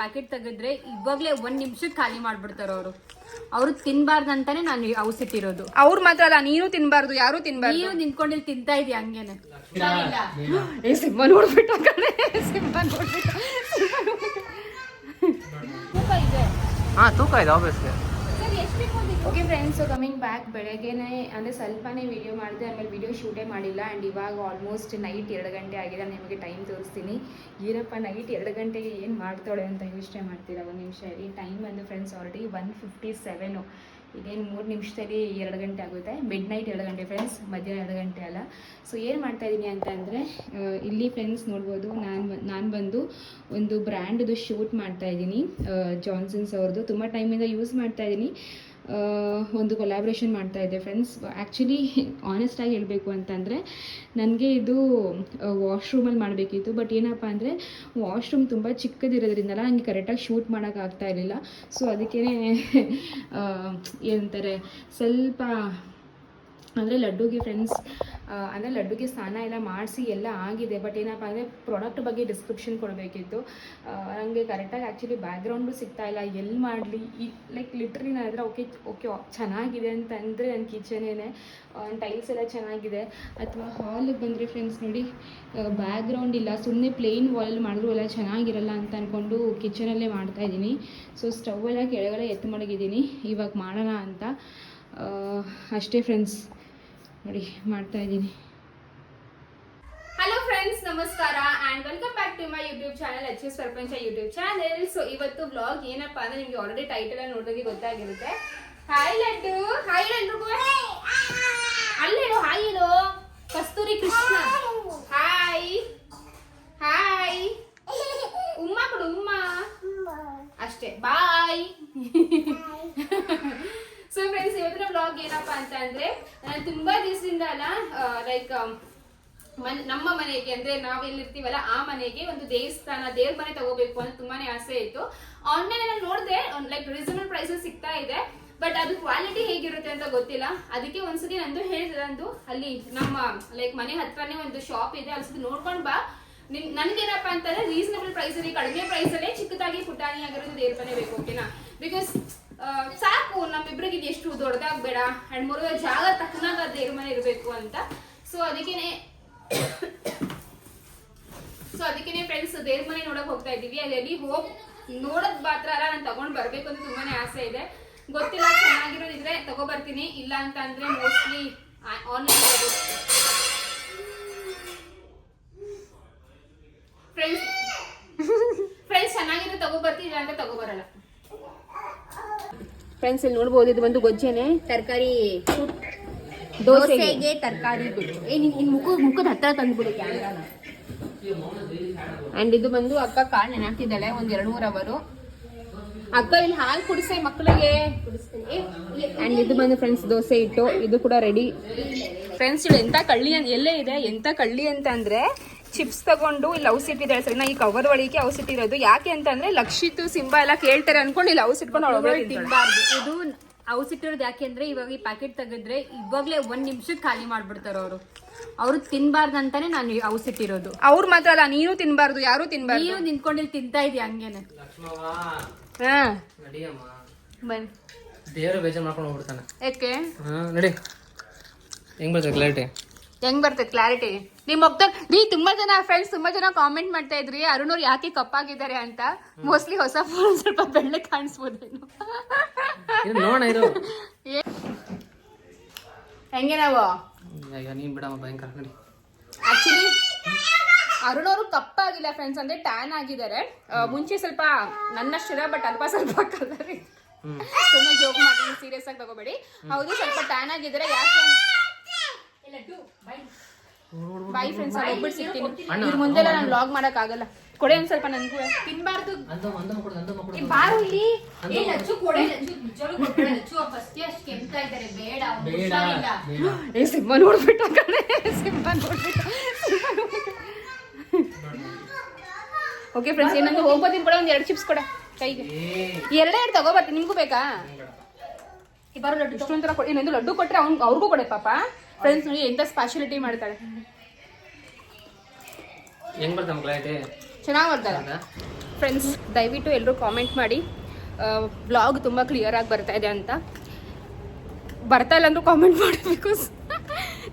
Packet ತೆಗೆದ್ರೆ ಇವಾಗ್ಲೇ ಒಂದ್ ನಿಮಿಷಕ್ಕೆ ಖಾಲಿ ಮಾಡ್ಬಿಡ್ತಾರ ಅವರು. ಅವ್ರು ತಿನ್ಬಾರ್ದಂತಾನೆ ನಾನು ಔಸಿಟ್ಟಿರೋದು ಅವ್ರು ಮಾತ್ರ ಅಲ್ಲ ನೀನು ತಿನ್ಬಾರ್ದು ಯಾರು ತಿನ್ಬಾರ್ದು. ನೀವು ನಿಂತ್ಕೊಂಡಿಲ್ಲಿ ತಿಂತಾ ಇದೀಯ ಹಂಗೇನೆ. ಏ ಸಿಂಹ ನೋಡ್ಬಿಟ್ಟು ಕಣೆ ಸಿಂಹ ನೋಡ್ಬಿಟ್ಟು. ತೂಕ ಇದೆ. ಹಾ ತೂಕ ಇದೆ obviously okay friends coming back ಬೆಳಗ್ಗೆನೇ ಅಂದರೆ ಸ್ವಲ್ಪನೇ ವೀಡಿಯೋ ಮಾಡಿದೆ ಆಮೇಲೆ ವೀಡಿಯೋ ಶೂಟೇ ಮಾಡಿಲ್ಲ. ಆ್ಯಂಡ್ ಇವಾಗ ಆಲ್ಮೋಸ್ಟ್ ನೈಟ್ ಎರಡು ಗಂಟೆ ಆಗಿದೆ ನಿಮಗೆ ಟೈಮ್ ತೋರಿಸ್ತೀನಿ. ಈರಪ್ಪ ನೈಟ್ ಎರಡು ಗಂಟೆಗೆ ಏನು ಮಾಡ್ತಾಳೆ ಅಂತ ಯೋಚನೆ ಮಾಡ್ತೀರಾ? ಒಂದು ನಿಮಿಷ ಇರಿ. ಟೈಮ್ ಬಂದು friends already one fifty seven ಇದೇನು ಮೂರು ನಿಮಿಷದಲ್ಲಿ ಎರಡು ಗಂಟೆ ಆಗುತ್ತೆ. ಮಿಡ್ ನೈಟ್ ಎರಡು ಗಂಟೆ ಫ್ರೆಂಡ್ಸ್ ಮಧ್ಯಾಹ್ನ ಎರಡು ಗಂಟೆ ಅಲ್ಲ. ಸೊ ಏನು ಮಾಡ್ತಾ ಇದ್ದೀನಿ ಅಂತ ಅಂದರೆ ಇಲ್ಲಿ ಫ್ರೆಂಡ್ಸ್ ನೋಡ್ಬೋದು ನಾನು ನಾನು ಬಂದು ಒಂದು ಬ್ರ್ಯಾಂಡ್ದು ಶೂಟ್ ಮಾಡ್ತಾ ಇದ್ದೀನಿ ಜಾನ್ಸನ್ಸ್ ಅವ್ರದ್ದು ತುಂಬ ಟೈಮಿಂದ ಯೂಸ್ ಮಾಡ್ತಾ ಇದ್ದೀನಿ ಆ, ಒಂದು ಕೊಲ್ಯಾಬ್ರೇಷನ್ ಮಾಡ್ತಾ ಇದ್ದೆ ಫ್ರೆಂಡ್ಸ್ ಆ್ಯಕ್ಚುಲಿ ಆನೆಸ್ಟಾಗಿ ಹೇಳಬೇಕು ಅಂತಂದರೆ, ನನಗೆ ಇದು ವಾಶ್ರೂಮಲ್ಲಿ ಮಾಡಬೇಕಿತ್ತು. ಬಟ್ ಏನಪ್ಪ ಅಂದರೆ ವಾಶ್ರೂಮ್ ತುಂಬ ಚಿಕ್ಕದಿರೋದ್ರಿಂದಲ್ಲ ನನಗೆ ಕರೆಕ್ಟಾಗಿ ಶೂಟ್ ಮಾಡೋಕ್ಕಾಗ್ತಾ ಇರಲಿಲ್ಲ. ಸೊ ಅದಕ್ಕೇ ಏನಂತಾರೆ, ಸ್ವಲ್ಪ ಅಂದರೆ ಲಡ್ಡುಗೆ ಫ್ರೆಂಡ್ಸ್ ಅಂದರೆ ಲಡ್ಡುಗೆ ಸ್ನಾನ ಎಲ್ಲ ಮಾಡಿಸಿ ಎಲ್ಲ ಆಗಿದೆ. ಬಟ್ ಏನಪ್ಪ ಅಂದರೆ ಪ್ರಾಡಕ್ಟ್ ಬಗ್ಗೆ ಡಿಸ್ಕ್ರಿಪ್ಷನ್ ಕೊಡಬೇಕಿತ್ತು. ನನಗೆ ಕರೆಕ್ಟಾಗಿ ಆ್ಯಕ್ಚುಲಿ ಬ್ಯಾಕ್ಗ್ರೌಂಡು ಸಿಗ್ತಾ ಇಲ್ಲ. ಎಲ್ಲಿ ಮಾಡಲಿ? ಈ ಲೈಕ್ ಲಿಟ್ರಲಿ ನಾನು ಹತ್ರ ಓಕೆ ಓಕೆ ಚೆನ್ನಾಗಿದೆ ಅಂತ ಅಂದರೆ ನನ್ನ ಕಿಚನೇನೆ. ಟೈಲ್ಸ್ ಎಲ್ಲ ಚೆನ್ನಾಗಿದೆ. ಅಥವಾ ಹಾಲಿಗೆ ಬಂದರೆ ಫ್ರೆಂಡ್ಸ್ ನೋಡಿ ಬ್ಯಾಕ್ಗ್ರೌಂಡ್ ಇಲ್ಲ. ಸುಮ್ಮನೆ ಪ್ಲೇನ್ ವಾಲಲ್ಲಿ ಮಾಡಿದ್ರು ಎಲ್ಲ ಚೆನ್ನಾಗಿರಲ್ಲ ಅಂತ ಅಂದ್ಕೊಂಡು ಕಿಚನಲ್ಲೇ ಮಾಡ್ತಾ ಇದ್ದೀನಿ. ಸೊ ಸ್ಟವ್ ಎಲ್ಲ ಕೆಳಗಡೆ ಎತ್ತು ಮಡಗಿದ್ದೀನಿ. ಇವಾಗ ಮಾಡೋಣ ಅಂತ. ಅಷ್ಟೇ ಫ್ರೆಂಡ್ಸ್ ನೋಡಿ ಮಾಡ್ತಾ ಇದ್ದೀನಿ. ಹಲೋ ಫ್ರೆಂಡ್ಸ್ ನಮಸ್ಕಾರ and welcome back to my YouTube channel H S Sarpancha YouTube channel so ಇವತ್ತು ಬ್ಲಾಗ್ ಏನಪ್ಪ ಅಂದ್ರೆ ನಿಮ್ಗೆ ಆಲ್ರೆಡಿ ಟೈಟಲ್ ಅಲ್ಲಿ ನೋಡೋದಕ್ಕೆ ಗೊತ್ತಾಗಿರುತ್ತೆ. ಹಾಯ್ ಲಡ್ಡು. ಹಾಯ್ ಲಡ್ಡು ಅಲ್ಲೇ ಹಾಯ್ ಹೇಳು ಕಸ್ತೂರಿ ಕೃಷ್ಣ. ಹಾಯ್ ಹಾಯ್ ಉಮ್ಮ ಕೊಡು ಉಮ್ಮ. ಅಷ್ಟೇ. ಬಾಯ್ ಸೊ ಫ್ರೆಂಡ್ಸ್ ಇವತ್ತಿನ ಬ್ಲಾಗ್ ಏನಪ್ಪಾ ಅಂತ ಅಂದ್ರೆ ನಾನು ತುಂಬಾ ದಿವಸದಿಂದ ಅಲ್ಲ ಲೈಕ್ ಮನ್, ನಮ್ಮ ಮನೆಗೆ ಅಂದ್ರೆ ನಾವೆಲ್ಲಿರ್ತೀವಲ್ಲ, ಆ ಮನೆಗೆ ಒಂದು ದೇವಸ್ಥಾನ, ದೇವ್ರ ಮನೆ ತಗೋಬೇಕು ಅಂತ ತುಂಬಾನೇ ಆಸೆ ಇತ್ತು. ಆನ್ಲೈನ್ ಅಲ್ಲಿ ನೋಡಿದೆ ಲೈಕ್ ರೀಸನಬಲ್ ಪ್ರೈಸಸ್ ಸಿಗ್ತಾ ಇದೆ ಬಟ್ ಅದು ಕ್ವಾಲಿಟಿ ಹೇಗಿರುತ್ತೆ ಅಂತ ಗೊತ್ತಿಲ್ಲ. ಅದಕ್ಕೆ ಒಂದ್ಸತಿ ನಂದು ಹೇಳಿದೆ, ನಂದು ಅಲ್ಲಿ ನಮ್ಮ ಲೈಕ್ ಮನೆ ಹತ್ರನೇ ಒಂದು ಶಾಪ್ ಇದೆ, ಅಲ್ಲಿ ನೋಡ್ಕೊಂಡ್ ಬಾ. ನಿಮ್ ನನ್ಗೇನಪ್ಪ ಅಂತಂದ್ರೆ ರೀಸನಬಲ್ ಪ್ರೈಸ್ ಅಲ್ಲಿ, ಕಡಿಮೆ ಪ್ರೈಸ್ ಅಲ್ಲೇ ಚಿಕ್ಕದಾಗಿ ಪುಟಾಣಿ ಆಗಿರೋದು ದೇವ್ರ ಮನೆ ಬೇಕು ಓಕೆನಾ ಬಿಕಾಸ್ ಸಾಕು, ನಮ್ಮಿಬ್ರಿಗೆ ಎಷ್ಟು ದೊಡ್ಡದಾಗ್ಬೇಡ. ಅಂಡ್ ಮೂರು ಜಾಗ ತಕ್ಕನಾಗ ದೇವ್ರ ಮನೆ ಇರಬೇಕು ಅಂತ. ಸೊ ಅದಕ್ಕೇನೆ ಸೊ ಅದಕ್ಕೇನೆ ಫ್ರೆಂಡ್ಸ್ ದೇವ್ರ ಮನೆ ನೋಡಕ್ ಹೋಗ್ತಾ ಇದೀವಿ ಅಲ್ಲಿ ಹೋಗಿ, ನೋಡೋದ್ ಮಾತ್ರ ಅಲ್ಲ, ನಾನು ತಗೊಂಡ್ ಬರ್ಬೇಕು ಅಂತ ತುಂಬಾನೇ ಆಸೆ ಇದೆ. ಗೊತ್ತಿಲ್ಲ, ಚೆನ್ನಾಗಿರೋದಿದ್ರೆ ತಗೋ ಬರ್ತೀನಿ. ಇಲ್ಲ ಅಂತ ಅಂದ್ರೆ ಮೋಸ್ಟ್ಲಿ ಆನ್ಲೈನ್ ಫ್ರೆಂಡ್ಸ್ ಫ್ರೆಂಡ್ಸ್ ಚೆನ್ನಾಗಿದ್ರೆ ತಗೋ ಬರ್ತೀನಿ, ಇಲ್ಲ ಅಂತ ತಗೋ ಬರಲ್ಲ. ಫ್ರೆಂಡ್ಸ್ ಇಲ್ಲಿ ನೋಡ್ಬೋದು ಇದು ಒಂದು ಗೊಜ್ಜೆನೆ ತರಕಾರಿ ದೋಸೆಗೆ. ತರಕಾರಿ ಗೊಜ್ಜು. ಏ ನಿನ್ ನಿನ್ ಮುಖ ಮುಖದ ಹತ್ರ ತಂದ್ಬಿಡು ಅಂಡ್ ಇದು ಬಂದು ಅಕ್ಕ ಕಾಳು ನೆನಾಕ್ತಿದ್ದಾಳೆ ಒಂದ್ ಎರಡು ಮೂರು ಅವರು. ಅಕ್ಕ ಇಲ್ಲಿ ಹಾಲು ಕುಡಿಸೆ ಮಕ್ಕಳಿಗೆ ಅಂಡ್ ಇದು ಬಂದು ಫ್ರೆಂಡ್ಸ್ ದೋಸೆ ಇಟ್ಟು ಇದು ಕೂಡ ರೆಡಿ ಫ್ರೆಂಡ್ಸ್ ಇದು ಎಂತ ಕಳ್ಳಿ ಅಂತ ಎಲ್ಲೇ ಇದೆ ಎಂತ ಕಳ್ಳಿ ಅಂತ ಅಂದ್ರೆ ಚಿಪ್ಸ್ ತಗೊಂಡು ಇಲ್ಲಿ ಔಸ್ ಇಟ್ಟಿದ್ದಾಳೆ ಸರಿ ಈ ಕವರ್ ಒಳಗೆ ಔಸ್ ಇಟ್ಟಿರೋದು. ಯಾಕೆ ಅಂತಂದ್ರೆ ಲಕ್ಷಿತ್ ಸಿಂಬಾ ಎಲ್ಲ ಕೇಳ್ತಾರೆ ಅನ್ಕೊಂಡು ಇಲ್ಲಿ ಔಸ್ ಇಟ್ಕೊಂಡು ಅವಳು ತಿನ್ಬಾರ್ದು. ಇದು ಔಸಿಟ್ಟಿರೋದು ಯಾಕೆಂದ್ರೆ ಇವಾಗ ಈ ಪ್ಯಾಕೆಟ್ ತೆಗೆದ್ರೆ ಇವಾಗ್ಲೇ ಒಂದ್ ನಿಮಿಷಕ್ಕೆ ಖಾಲಿ ಮಾಡ್ಬಿಡ್ತಾರೆ ಅವರು. ಅವ್ರು ತಿನ್ಬಾರ್ದಂತಾನೆ ನಾನು ಔಸಿಟ್ಟಿರೋದು ಅವ್ರು ಮಾತ್ರ ಅಲ್ಲ ನೀನು ತಿನ್ಬಾರ್ದು ಯಾರು ತಿನ್ಬಾರ್ದು. ನೀವು ನಿಂತ್ಕೊಂಡಿಲ್ಲಿ ತಿಂತಾ ಇದೀಯ ಹಂಗೇನೆ. ಹಾ. ಬನ್ನಿ. ದೇವ್ರ ಬೇಜಾರ್ ಮಾಡ್ಕೊಂಡು ಹೋಗ್ಬಿಡ್ತಾನೆ. ಯಾಕೆ? ನಡಿ. ಹೆಂಗ್ ಬರ್ತದೆ ಕ್ಲಾರಿಟಿ ಹೆಂಗ್ ಬರ್ತದೆ ಕ್ಲಾರಿಟಿ ನಿಮ್ ಒಪ್ತ ನೀ ತುಂಬಾ ಜನ ಫ್ರೆಂಡ್ಸ್ ತುಂಬಾ ಜನ ಕಾಮೆಂಟ್ ಮಾಡ್ತಾ ಇದ್ರಿ. ಅರುಣ್ ಅವ್ರು ಯಾಕೆ ಕಪ್ಪಾಗಿದ್ದಾರೆ ಅಂತ? ಮೋಸ್ಟ್ಲಿ ಹೊಸ ಫೋನ್ ಸ್ವಲ್ಪ ಬೆಳ್ಳೆ ಕಾಣಿಸ್ಬೋದೇನು. ಹೆಂಗೆ ನಾವು? ನೀನ್ ಬಿಡಮ್ಮ ಭಯಂಕರ ನೋಡಿ. ಆಕ್ಚುಲಿ ಅರುಣ್ ಅವರು ಕಪ್ಪಾಗಿಲ್ಲ ಫ್ರೆಂಡ್ಸ್ ಅಂದ್ರೆ ಟ್ಯಾನ್ ಆಗಿದ್ದಾರೆ. ಮುಂಚೆ ಸ್ವಲ್ಪ ನನ್ನಷ್ಟಿದೆ ಬಟ್ ಅಲ್ಪ ಸ್ವಲ್ಪ ಕಲರ್ ಸುಮ್ಮನೆ ಜೋಕ್ ಮಾಡ್ತೀನಿ ಸೀರಿಯಸ್ ಆಗಿ ತಗೋಬೇಡಿ. ಹೌದು ಸ್ವಲ್ಪ ಟ್ಯಾನ್ ಆಗಿದ್ದಾರೆ ಯಾಕೆ ಬಾಯ್ ಫ್ರೆಂಡ್ಸ್ ಅಲ್ಲಿ ಹೋಗ್ಬಿಟ್ಟು ಸಿಗ್ತೀನಿ. ಮುಂದೆ ಮುಂದೆಲ್ಲ ನಾನು ಲಾಗ್ ಮಾಡಕ್ ಆಗಲ್ಲ ಕೊಡೆ ಒಂದ್ ಸ್ವಲ್ಪ ನನ್ಗೂ. ತಿನ್ಬಾರ್ದು. ಮಕ್ಕಳು ಬಾರು ಇಲ್ಲಿ. ಏ ಲಚ್ಚು ಕೊಡೆ ಲಚ್ಚು ನಿಜವಾಗ್ಲೂ ಕೊಡ್ಬೇಡ ಲಚ್ಚು. ಫಸ್ಟ್ ಅಷ್ಟು ಕೆಮ್ತಾ ಇದ್ದಾರೆ. ಬೇಡ ಅವ್ನಿಗೆ ಬೇಡ ಹುಷಾರಿಲ್ಲ. ಏ ಸಿಂಹ ನೋಡ್ಬಿಟ್ಟ ಕಣೆ. ಸಿಂಹ ನೋಡ್ಬಿಟ್ಟ. ಓಕೆ ಫ್ರೆಂಡ್ಸ್ ಏನಂದ್ರೆ ಹೋಗ್ಬೋದಿನ ಕೂಡ ಒಂದ್ ಎರಡು ಚಿಪ್ಸ್ ಕೊಡ ಕೈಗೆ. ಎರಡೇ ಎರಡು ತಗೋಬರ್ತೀನಿ ನಿಮ್ಗೂ ಬೇಕಾ? ಈ ಬಾರು ಲಡ್ಡು ಇಷ್ಟೊಂದ್ ತರ ಕೊಡಿ ಇನ್ನೊಂದು ಲಡ್ಡು ಕೊಟ್ರೆ ಅವ್ನ್ ಅವ್ರಿಗೂ ಕೊಡೆ ಪಾಪ. ಫ್ರೆಂಡ್ಸ್ ನೋಡಿ ಎಂತ ಸ್ಪೆಷಾಲಿಟಿ ಮಾಡ್ತಾಳೆ ಹೆಂಗ್ ಬರ್ತಮ್ಮ ಕ್ಲಾರಿಟಿ ಚೆನ್ನಾಗಿ ಫ್ರೆಂಡ್ಸ್ ದಯವಿಟ್ಟು ಎಲ್ಲರೂ ಕಾಮೆಂಟ್ ಮಾಡಿ. ಬ್ಲಾಗ್ ತುಂಬ ಕ್ಲಿಯರಾಗಿ ಬರ್ತಾ ಇದೆ ಅಂತ. ಬರ್ತಾ ಇಲ್ಲ ಅಂದರೂ ಕಾಮೆಂಟ್ ಮಾಡಿ ಬಿಕಾಸ್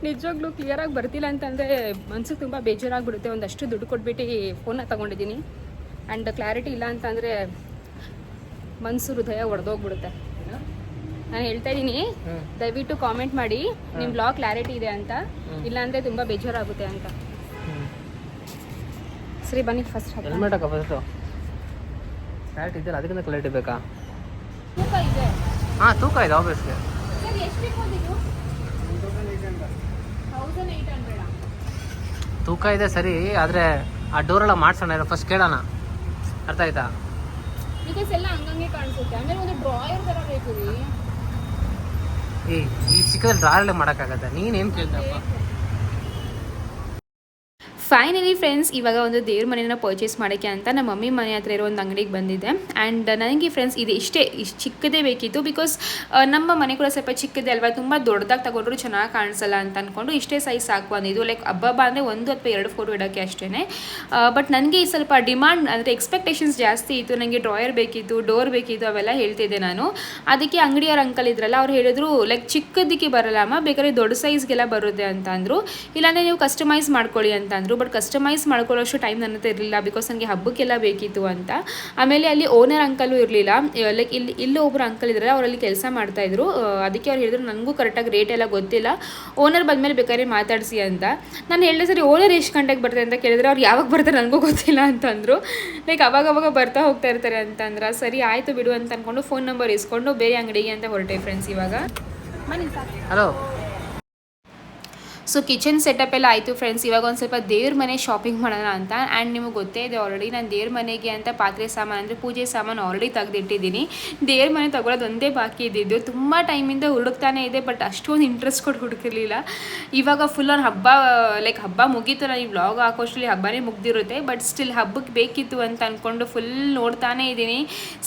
ನಿಜವಾಗ್ಲೂ ಕ್ಲಿಯರಾಗಿ ಬರ್ತಿಲ್ಲ ಅಂತಂದರೆ ಮನ್ಸಿಗೆ ತುಂಬ ಬೇಜಾರಾಗ್ಬಿಡುತ್ತೆ. ಒಂದಷ್ಟು ದುಡ್ಡು ಕೊಟ್ಬಿಟ್ಟು ಫೋನ್ನ ತೊಗೊಂಡಿದ್ದೀನಿ. ಆ್ಯಂಡ್ ಕ್ಲಾರಿಟಿ ಇಲ್ಲ ಅಂತಂದರೆ ಮನಸ್ಸು ಹೃದಯ ಒಡೆದೋಗ್ಬಿಡುತ್ತೆ. ನಾನು ಹೇಳ್ತಾ ಇದ್ದೀನಿ ದಯವಿಟ್ಟು ಕಾಮೆಂಟ್ ಮಾಡಿ. ನಿಮ್ಮ ಬ್ಲಾಗ್ ಕ್ಲಾರಿಟಿ ಇದೆ ಅಂತ. ಇಲ್ಲಾಂದರೆ ತುಂಬ ಬೇಜಾರಾಗುತ್ತೆ ಅಂತ. ಸರಿ ಬನ್ನಿ ಫಸ್ಟ್ ಹೆಲ್ಮೆಟ್ ಹಾಕ ಫಸ್ಟು ಕ್ಲಾರಿಟಿ ಇದೆಯಲ್ಲ ಅದಕ್ಕಿಂತ ಕ್ಲಾರಿಟಿ ಬೇಕಾ? ತೂಕ ಇದೆ. ಹಾಂ ತೂಕ ಇದೆ ಆಬ್ವಿಯಸ್ಲಿ ಸರ್ ಎಷ್ಟು ತೌಸಂಡ್ ಏಯ್ಟ್ ಹಂಡ್ರೆಡಾ ತೂಕ ಇದೆ ಸರಿ ಆದರೆ ಆ ಡೋರೆಲ್ಲ ಮಾಡ್ಸೋಣ ಫಸ್ಟ್ ಕೇಳೋಣ. ಅರ್ಥ ಆಯ್ತಾ? ಬಿಕಾಸ್ ಎಲ್ಲ ಹಂಗಂಗೆ ಕಾಣಿಸುತ್ತೆ. ಅಂದ್ರೆ ಒಂದು ಡ್ರಾಯರ್ ಥರ ಬೇಕು ರೀ ಈ ಚಿಕ್ಕದಲ್ಲಿ ರಾರಳೆ ಮಾಡೋಕ್ಕಾಗತ್ತ? ನೀನೇನು ಕೇಳ್ತಪ್ಪ ಫೈನಲಿ ಫ್ರೆಂಡ್ಸ್ ಇವಾಗ ಒಂದು ದೇವ್ರ ಮನೆಯನ್ನು ಪರ್ಚೇಸ್ ಮಾಡೋಕ್ಕೆ ಅಂತ ನಮ್ಮ ಮಮ್ಮಿ ಮನೆ ಹತ್ರ ಇರೋ ಒಂದು ಅಂಗಡಿಗೆ ಬಂದಿದ್ದೆ ಆ್ಯಂಡ್ ನನಗೆ ಫ್ರೆಂಡ್ಸ್ ಇದು ಇಷ್ಟೇ, ಇಷ್ಟು ಚಿಕ್ಕದೇ ಬೇಕಿತ್ತು ಬಿಕಾಸ್ ನಮ್ಮ ಮನೆ ಕೂಡ ಸ್ವಲ್ಪ ಚಿಕ್ಕದೇ ಅಲ್ವಾ? ತುಂಬ ದೊಡ್ಡದಾಗಿ ತಗೊಂಡ್ರು ಚೆನ್ನಾಗಿ ಕಾಣಿಸಲ್ಲ ಅಂತ ಅಂದ್ಕೊಂಡು ಇಷ್ಟೇ ಸೈಜ್ ಸಾಕು ಅಂದಿದ್ದು. ಲೈಕ್ ಹಬ್ಬ ಅಂದರೆ ಒಂದು ಅಥವಾ ಎರಡು ಫೋಟೋ ಇಡೋಕ್ಕೆ ಅಷ್ಟೇ ಬಟ್ ನನಗೆ ಈ ಸ್ವಲ್ಪ ಡಿಮ್ಯಾಂಡ್ ಅಂದರೆ ಎಕ್ಸ್ಪೆಕ್ಟೇಷನ್ಸ್ ಜಾಸ್ತಿ ಇತ್ತು. ನನಗೆ ಡ್ರಾಯರ್ ಬೇಕಿತ್ತು ಡೋರ್ ಬೇಕಿತ್ತು, ಅವೆಲ್ಲ ಹೇಳ್ತಿದ್ದೆ ನಾನು. ಅದಕ್ಕೆ ಅಂಗಡಿಯವ್ರ ಅಂಕಲ್ ಇದ್ರಲ್ಲ, ಅವ್ರು ಹೇಳಿದ್ರು ಲೈಕ್ ಚಿಕ್ಕದಕ್ಕೆ ಬರಲ್ಲ ಅಮ್ಮ, ಬೇಕಾದ್ರೆ ದೊಡ್ಡ ಸೈಜ್ಗೆಲ್ಲ ಬರುತ್ತೆ ಅಂತ ಅಂದರು. ಇಲ್ಲಾಂದರೆ ನೀವು ಕಸ್ಟಮೈಸ್ ಮಾಡ್ಕೊಳ್ಳಿ ಅಂತ ಅಂದರು. ಬಟ್ ಕಸ್ಟಮೈಸ್ ಮಾಡ್ಕೊಳ್ಳೋಷ್ಟು ಟೈಮ್ ನನ್ನ ಹತ್ರ ಇರಲಿಲ್ಲ ಬಿಕಾಸ್ ನನಗೆ ಹಬ್ಬಕ್ಕೆಲ್ಲ ಬೇಕಿತ್ತು ಅಂತ. ಆಮೇಲೆ ಅಲ್ಲಿ ಓನರ್ ಅಂಕಲು ಇರಲಿಲ್ಲ. ಲೈಕ್ ಇಲ್ಲಿ ಇಲ್ಲಿ ಒಬ್ಬರು ಅಂಕಲ್ ಇದ್ದಾರೆ ಅವರಲ್ಲಿ ಕೆಲಸ ಮಾಡ್ತಾಯಿದ್ರು ಅದಕ್ಕೆ ಅವ್ರು ಹೇಳಿದ್ರು ನನಗೂ ಕರೆಕ್ಟಾಗಿ ರೇಟ್ ಎಲ್ಲ ಗೊತ್ತಿಲ್ಲ. ಓನರ್ ಬಂದಮೇಲೆ ಬೇಕಾದ್ರೆ ಮಾತಾಡಿಸಿ ಅಂತ. ನಾನು ಹೇಳಿದೆ ಸರಿ ಓನರ್ ಎಷ್ಟು ಗಂಟೆಗೆ ಬರ್ತಾರೆ ಅಂತ ಕೇಳಿದ್ರೆ ಅವ್ರು ಯಾವಾಗ ಬರ್ತಾರೆ ನನಗೂ ಗೊತ್ತಿಲ್ಲ ಅಂತಂದರು. ಲೈಕ್ ಅವಾಗ ಅವಾಗ ಬರ್ತಾ ಹೋಗ್ತಾ ಇರ್ತಾರೆ ಅಂತಂದ್ರೆ ಸರಿ ಆಯಿತು ಬಿಡು ಅಂತ ಅಂದ್ಕೊಂಡು ಫೋನ್ ನಂಬರ್ ಇಸ್ಕೊಂಡು ಬೇರೆ ಅಂಗಡಿಗೆ ಅಂತ ಹೊರಟೆ ಫ್ರೆಂಡ್ಸ್ ಇವಾಗ. ಹಲೋ ಸೊ ಕಿಚನ್ ಸೆಟಪ್ ಎಲ್ಲ ಆಯಿತು ಫ್ರೆಂಡ್ಸ್ ಇವಾಗ ಒಂದು ಸ್ವಲ್ಪ ದೇವ್ರ ಮನೆ ಶಾಪಿಂಗ್ ಮಾಡೋಣ ಅಂತ. ಆ್ಯಂಡ್ ನಿಮಗೆ ಗೊತ್ತೇ, ಇದೆ ಆಲ್ರೆಡಿ ನಾನು ದೇವ್ರ ಮನೆಗೆ ಅಂತ ಪಾತ್ರೆ ಸಾಮಾನು ಅಂದರೆ ಪೂಜೆ ಸಾಮಾನು ಆಲ್ರೆಡಿ ತೆಗೆದಿಟ್ಟಿದ್ದೀನಿ. ದೇವ್ರ ಮನೆ ತಗೊಳ್ಳೋದು ಒಂದೇ ಬಾಕಿ ಇದ್ದಿದ್ದು. ತುಂಬ ಟೈಮಿಂದ ಹುಡುಕ್ತಾನೆ ಇದೆ ಬಟ್ ಅಷ್ಟೊಂದು ಇಂಟ್ರೆಸ್ಟ್ ಕೊಟ್ಟು ಹುಡುಕಿರಲಿಲ್ಲ. ಇವಾಗ ಫುಲ್ ಆನ್ ಹಬ್ಬ ಲೈಕ್ ಹಬ್ಬ ಮುಗೀತು. ನಾನು ಈ ವ್ಲಾಗ್ ಹಾಕೋಷ್ಟರಲ್ಲಿ ಹಬ್ಬನೇ ಮುಗ್ದಿರುತ್ತೆ ಬಟ್ ಸ್ಟಿಲ್ ಹಬ್ಬಕ್ಕೆ ಬೇಕಿತ್ತು ಅಂತ ಅಂದ್ಕೊಂಡು ಫುಲ್ ನೋಡ್ತಾನೆ ಇದ್ದೀನಿ.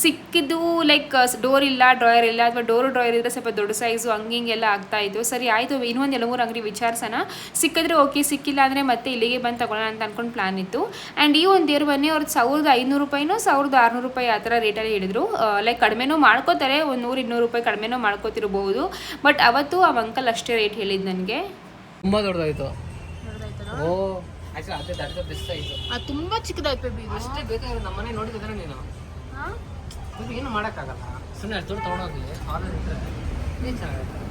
ಸಿಕ್ಕಿದ್ದು ಲೈಕ್ ಡೋರ್ ಇಲ್ಲ ಡ್ರಾಯರ್ ಇಲ್ಲ, ಅಥವಾ ಡೋರ್ ಡ್ರಾಯರ್ ಇದ್ದರೆ ಸ್ವಲ್ಪ ದೊಡ್ಡ ಸೈಜು ಹಂಗೆ ಹಿಂಗೆಲ್ಲ ಆಗ್ತಾ ಇತ್ತು. ಸರಿ, ಆಯಿತು, ಇನ್ನೊಂದು ಎಲ್ಲ ಮೂರು ಅಂಗಡಿ ವಿಚಾರಿಸೋಣ ಸಿಕ್ಕಿದ್ರೆ ಓಕೆ ಸಿಕ್ಕಿಲ್ಲ ಅಂದರೆ ಮತ್ತೆ ಇಲ್ಲಿಗೆ ಬಂದು ತಗೊಳ್ಳೋಣ ಅಂತ ಅಂದ್ಕೊಂಡು ಪ್ಲಾನ್ ಇತ್ತು. ಆ್ಯಂಡ್ ಈ ಒಂದು ದೇವ್ರ ಬನ್ನಿ ಅವ್ರದ್ದು ಸಾವಿರದ ಐನೂರು ರೂಪಾಯಿನೂ ಸಾವಿರದ ಆರುನೂರು ರೂಪಾಯಿ ಆ ಥರ ರೇಟಲ್ಲಿ ಹೇಳಿದ್ರು. ಲೈಕ್ ಕಡಿಮೆನೂ ಮಾಡ್ಕೋತಾರೆ ಒಂದು ನೂರು ಇನ್ನೂರು ರೂಪಾಯಿ ಕಡಿಮೆನೂ ಮಾಡ್ಕೋತಿರ್ಬೋದು. ಬಟ್ ಅವತ್ತು ಆ ಅಂಕಲ್ ಅಷ್ಟೇ ರೇಟ್ ಹೇಳಿದ್ದು ನನಗೆ. ತುಂಬ ದೊಡ್ಡದಾಯಿತು. ಓ. ಅದೇ ತುಂಬ ಚಿಕ್ಕದಾಯ್ತು ಬೀಗು ಅಷ್ಟೇ ಬೇಕಾದ್ರೆ ನಮ್ಮನೆ ನೋಡಿದ್ರೆ ನೀನು. ಇದು ಏನು ಮಾಡೋಕ್ಕಾಗಲ್ಲ. ಸುಮ್ಮನೆ ಅಷ್ಟು ತೊಗೊಂಡೋಗಿ ಆನ್ಲೈನ್ ಇಟ್ಟರೆ ಏನು ಚೆನ್ನಾಗುತ್ತೆ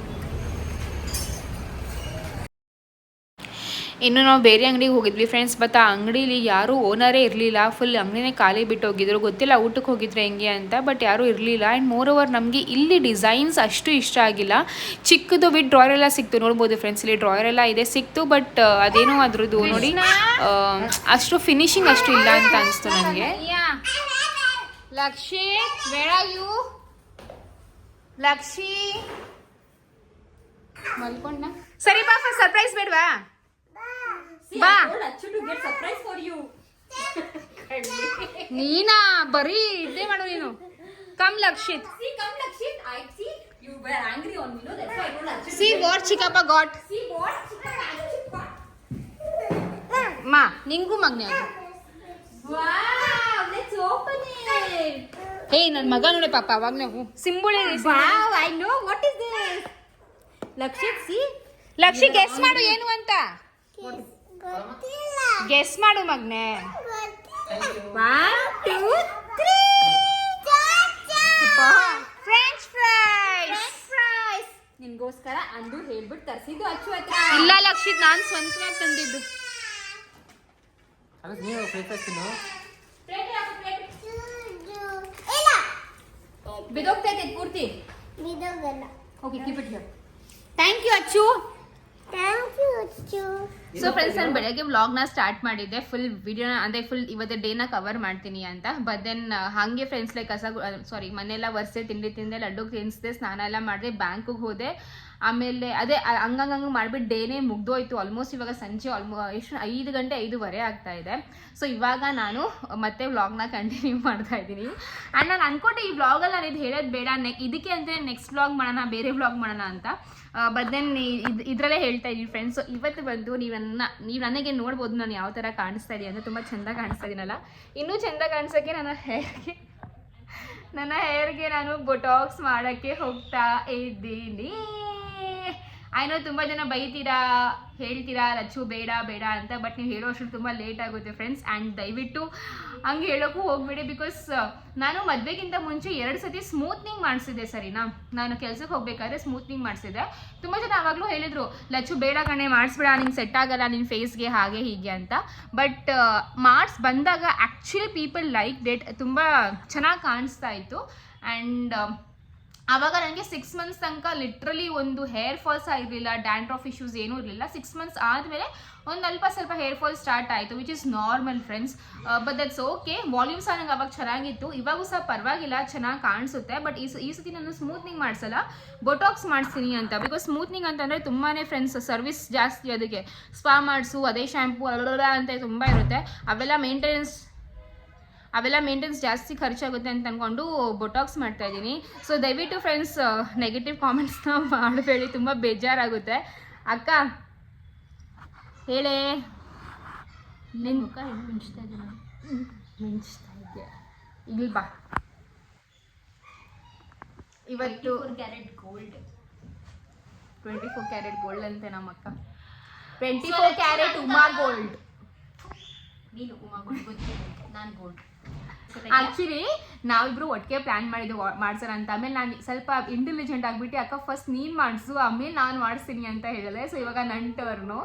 ಇನ್ನು ನಾವು ಬೇರೆ ಅಂಗಡಿಗೆ ಹೋಗಿದ್ವಿ ಫ್ರೆಂಡ್ಸ್ ಬಟ್ ಆ ಅಂಗಡಿಲಿ ಯಾರೂ ಓನರೇ ಇರಲಿಲ್ಲ. ಫುಲ್ ಅಂಗಡಿನೇ ಖಾಲಿ ಬಿಟ್ಟು ಹೋಗಿದ್ರು. ಗೊತ್ತಿಲ್ಲ ಊಟಕ್ಕೆ ಹೋಗಿದ್ರೆ ಹೆಂಗೆ ಅಂತ ಬಟ್ ಯಾರೂ ಇರಲಿಲ್ಲ. ಆ್ಯಂಡ್ ಮೋರ್ ಓವರ್ ನಮಗೆ ಇಲ್ಲಿ ಡಿಸೈನ್ಸ್ ಅಷ್ಟು ಇಷ್ಟ ಆಗಿಲ್ಲ. ಚಿಕ್ಕದು ಬಿಟ್ಟು ಡ್ರಾಯರ್ ಎಲ್ಲ ಸಿಕ್ತು. ನೋಡ್ಬೋದು ಫ್ರೆಂಡ್ಸ್ ಇಲ್ಲಿ ಡ್ರಾಯರ್ ಎಲ್ಲ ಇದೆ. ಸಿಕ್ತು ಬಟ್ ಅದೇನೋ ಅದ್ರದ್ದು ನೋಡಿ ಅಷ್ಟು ಫಿನಿಶಿಂಗ್ ಅಷ್ಟು ಇಲ್ಲ ಅಂತ ಅನಿಸ್ತು ನನಗೆ. ಲಕ್ಷಿ ಯು ಲಕ್ಷಿ! ಮಲ್ಕೊಂಡ ಸರಿ ಬಾ ಸರ್ಪ್ರೈಸ್ ಬೇಡವಾ? ಬಾ. ನೀನಾ ಬರೀ ಇದೇ ಮಾಡು ನೀನು. ಕಮ್ ಲಕ್ಷಿತ್. ಚಿಕ್ಕಪ್ಪ ಗಾಟ್ ಮಾ ನಿಂಗೂ ಮಗ್ನ ಹೇ ನನ್ ಮಗ ನೋಡಿ ಪಾಪ ಅವಾಗ ನಾವು ಸಿಂಬುಳೆ I know what is Lakshit see Lakshit S ಮಾಡು ಏನು ಅಂತ. ಗೆಸ್ ಮಾಡು ಮಗ್ನೆ. One, two, three. French fries fries ನಿನ್ಗೋಸ್ಕರ ಅಂದು ಹೇಳ್ಬಿಟ್ಟು ತರಿಸಿದ್ದು ಅಚ್ಚು ಹತ್ರ ಇಲ್ಲ ಲಕ್ಷಿತ್ ನಾನು ಸ್ವಂತವಾಗಿ ತಂದಿದ್ದು. ನೀವು ತಿನ್ನು. ಬಿದೋಗ್ತೈತೆ ಇದ್ ಪೂರ್ತಿ. ಬಿದೋಗಲ್ಲ okay keep it here thank you Achu. So friends ನಾನು ಬೆಳಗ್ಗೆ ವ್ಲಾಗ್ನ ಸ್ಟಾರ್ಟ್ ಮಾಡಿದ್ದೆ. ಫುಲ್ ವಿಡಿಯೋನ ಅಂದರೆ ಫುಲ್ ಇವತ್ತು ಡೇನ ಕವರ್ ಮಾಡ್ತೀನಿ ಅಂತ. ಬಟ್ ದೆನ್ ಹಾಗೆ ಫ್ರೆಂಡ್ಸ್ ಲೈಕ್ ಕಸ ಸಾರಿ ಮನೆಯೆಲ್ಲ ಒರೆಸೆ ತಿಂಡಿ ತಿಂದೆ, ಲಡ್ಡು ತಿನ್ನಿಸ್ದೆ ಸ್ನಾನ ಎಲ್ಲ ಮಾಡಿದೆ ಬ್ಯಾಂಕಿಗೆ ಹೋದೆ. ಆಮೇಲೆ ಅದೇ ಹಂಗಂಗೆ ಮಾಡಿಬಿಟ್ಟು ಡೇನೇ ಮುಗ್ದೋಯ್ತು. ಆಲ್ಮೋಸ್ಟ್ ಇವಾಗ ಸಂಜೆ ಆಲ್ಮೋ ಎಷ್ಟು, ಐದು ಗಂಟೆ ಐದೂವರೆ ಆಗ್ತಾ ಇದೆ. ಸೊ ಇವಾಗ ನಾನು ಮತ್ತೆ ವ್ಲಾಗ್ನ ಕಂಟಿನ್ಯೂ ಮಾಡ್ತಾ ಇದ್ದೀನಿ. ಆ್ಯಂಡ್ ನಾನು ಅನ್ಕೊಂಡೆ ಈ ವ್ಲಾಗಲ್ಲಿ ನಾನು ಇದು ಹೇಳೋದು ಬೇಡ. ನೆ ಇದಕ್ಕೆ ಅಂತ ನೆಕ್ಸ್ಟ್ ವ್ಲಾಗ್ ಮಾಡೋಣ, ಬೇರೆ ವ್ಲಾಗ್ ಮಾಡೋಣ ಅಂತ. ಬಟ್ ದೆನ್ ಇದರಲ್ಲೇ ಹೇಳ್ತಾ ಇದ್ದೀನಿ ಫ್ರೆಂಡ್ಸ್ ಸೊ ಇವತ್ತು ಬಂದು ನೀವು ನನ್ನ, ನೀವು ನನಗೆ ನೋಡ್ಬೋದು ನಾನು ಯಾವ ಥರ ಕಾಣಿಸ್ತಾ ಇದೀನಿ ಅಂದರೆ ತುಂಬ ಚೆಂದ ಕಾಣಿಸ್ತಾ ಇದ್ದೀನಲ್ಲ ಇನ್ನೂ ಚೆಂದ ಕಾಣಿಸೋಕ್ಕೆ ನನ್ನ ಹೇರ್ಗೆ ನನ್ನ ಹೇರ್ಗೆ ನಾನು ಬೊಟಾಕ್ಸ್ ಮಾಡೋಕ್ಕೆ ಹೋಗ್ತಾ ಇದ್ದೀನಿ. ಐನೋ ತುಂಬ ಜನ ಬೈತೀರಾ, ಹೇಳ್ತೀರಾ ಲಚ್ಚು ಬೇಡ ಬೇಡ ಅಂತ ಬಟ್ ನೀವು ಹೇಳೋ ಅಷ್ಟು ತುಂಬ ಲೇಟ್ ಆಗುತ್ತೆ ಫ್ರೆಂಡ್ಸ್ ಆ್ಯಂಡ್ ದಯವಿಟ್ಟು ಹಂಗೆ ಹೇಳೋಕ್ಕೂ ಹೋಗಬೇಡಿ ಬಿಕಾಸ್ ನಾನು ಮದುವೆಗಿಂತ ಮುಂಚೆ ಎರಡು ಸತಿ ಸ್ಮೂತ್ನಿಂಗ್ ಮಾಡಿಸಿದ್ದೆ ಸರಿನಾ? ನಾನು ಕೆಲ್ಸಕ್ಕೆ ಹೋಗ್ಬೇಕಾದ್ರೆ ಸ್ಮೂತ್ನಿಂಗ್ ಮಾಡಿಸಿದ್ದೆ. ತುಂಬ ಜನ ಆವಾಗಲೂ ಹೇಳಿದರು ಲಚ್ಚು ಬೇಡ ಕಣೆ, ಮಾಡಿಸ್ಬೇಡ, ನಿಂಗೆ ಸೆಟ್ ಆಗಲ್ಲ ನಿನ್ನ ಫೇಸ್ಗೆ ಹಾಗೆ, ಹೀಗೆ ಅಂತ. ಬಟ್ ಮಾರ್ಕ್ಸ್ ಬಂದಾಗ ಆ್ಯಕ್ಚುಲಿ ಪೀಪಲ್ ಲೈಕ್ ಡೆಟ್ ತುಂಬ ಚೆನ್ನಾಗಿ ಕಾಣಿಸ್ತಾ ಇತ್ತು. ಆ್ಯಂಡ್ ಆವಾಗ ನನಗೆ ಸಿಕ್ಸ್ ಮಂತ್ಸ್ ತನಕ ಲಿಟ್ರಲಿ ಒಂದು ಹೇರ್ ಫಾಲ್ಸ್ ಆಗಿರಲಿಲ್ಲ ಡ್ಯಾಂಡ್ರಫ್ ಇಶ್ಯೂಸ್ ಏನೂ ಇರಲಿಲ್ಲ. ಸಿಕ್ಸ್ ಮಂತ್ಸ್ ಆದಮೇಲೆ ಒಂದು ಅಲ್ಪ ಸ್ವಲ್ಪ ಹೇರ್ ಫಾಲ್ ಸ್ಟಾರ್ಟ್ ಆಯಿತು which is normal friends but that's okay volume ಸಹ ನಂಗೆ ಅವಾಗ ಚೆನ್ನಾಗಿತ್ತು. ಇವಾಗೂ ಸಹ ಪರವಾಗಿಲ್ಲ, ಚೆನ್ನಾಗಿ ಕಾಣಿಸುತ್ತೆ. ಬಟ್ ಈ ಈ ಸತಿ ನಾನು ಸ್ಮೂತ್ನಿಂಗ್ ಮಾಡಿಸಲ್ಲ. ಬೊಟಾಕ್ಸ್ ಮಾಡಿಸ್ತೀನಿ ಅಂತ. ಬಿಕಾಸ್ ಸ್ಮೂತ್ನಿಂಗ್ ಅಂತಂದರೆ ತುಂಬಾ ಫ್ರೆಂಡ್ಸ್ ಸರ್ವಿಸ್ ಜಾಸ್ತಿ ಅದಕ್ಕೆ. ಸ್ಪಾ ಮಾಡಿಸು, ಅದೇ ಶ್ಯಾಂಪು ಅಂತ ತುಂಬ ಇರುತ್ತೆ ಅವೆಲ್ಲ ಮೇಂಟೆನೆನ್ಸ್ ಅವೆಲ್ಲ ಮೇಂಟೆನ್ಸ್ ಜಾಸ್ತಿ ಖರ್ಚಾಗುತ್ತೆ ಅಂತ ಅಂದ್ಕೊಂಡು ಬೊಟಾಕ್ಸ್ ಮಾಡ್ತಾ ಇದ್ದೀನಿ. ಸೊ ದಯವಿಟ್ಟು ಫ್ರೆಂಡ್ಸ್ ನೆಗೆಟಿವ್ ಕಾಮೆಂಟ್ಸ್ನ ಮಾಡಬೇಡಿ. ತುಂಬ ಬೇಜಾರಾಗುತ್ತೆ. ಅಕ್ಕ ಹೇಳೇ. ನಿನ್ನ ಮುಖ ಹೆಂಗೆ ಮಿಂಚ್ತಾ ಇದೆಯಾ ಮಿಂಚ್ತಾ ಇದೆಯಾ ಇಲ್ಲಿ ಬಾ. ಇವತ್ತು carat gold twenty four carat gold ಅಂತೆ ನಮ್ಮ ಅಕ್ಕ. Twenty four carat Uma gold ನೀನು ಉಮಾ ಗೋಲ್ಡ್ ಗೊತ್ತಿಲ್ಲ ನಾನು ಗೋಲ್ಡ್ ಆಕ್ಚುಲಿ ನಾವಿಬ್ರು ಒಟ್ಟಿಗೆ ಪ್ಲಾನ್ ಮಾಡಿದ್ವಿ ಮಾಡ್ಸೋಣ ಅಂತ. ಆಮೇಲೆ ನಾನು ಸ್ವಲ್ಪ ಇಂಟೆಲಿಜೆಂಟ್ ಆಗಿಬಿಟ್ಟು ಅಕ್ಕ ಫಸ್ಟ್ ನೀನ್ ಮಾಡಿಸು ಆಮೇಲೆ ನಾನು ಮಾಡಿಸ್ತೀನಿ ಅಂತ ಹೇಳಿದೆ ಸೊ ಇವಾಗ ನನ್ನ ಟರ್ನು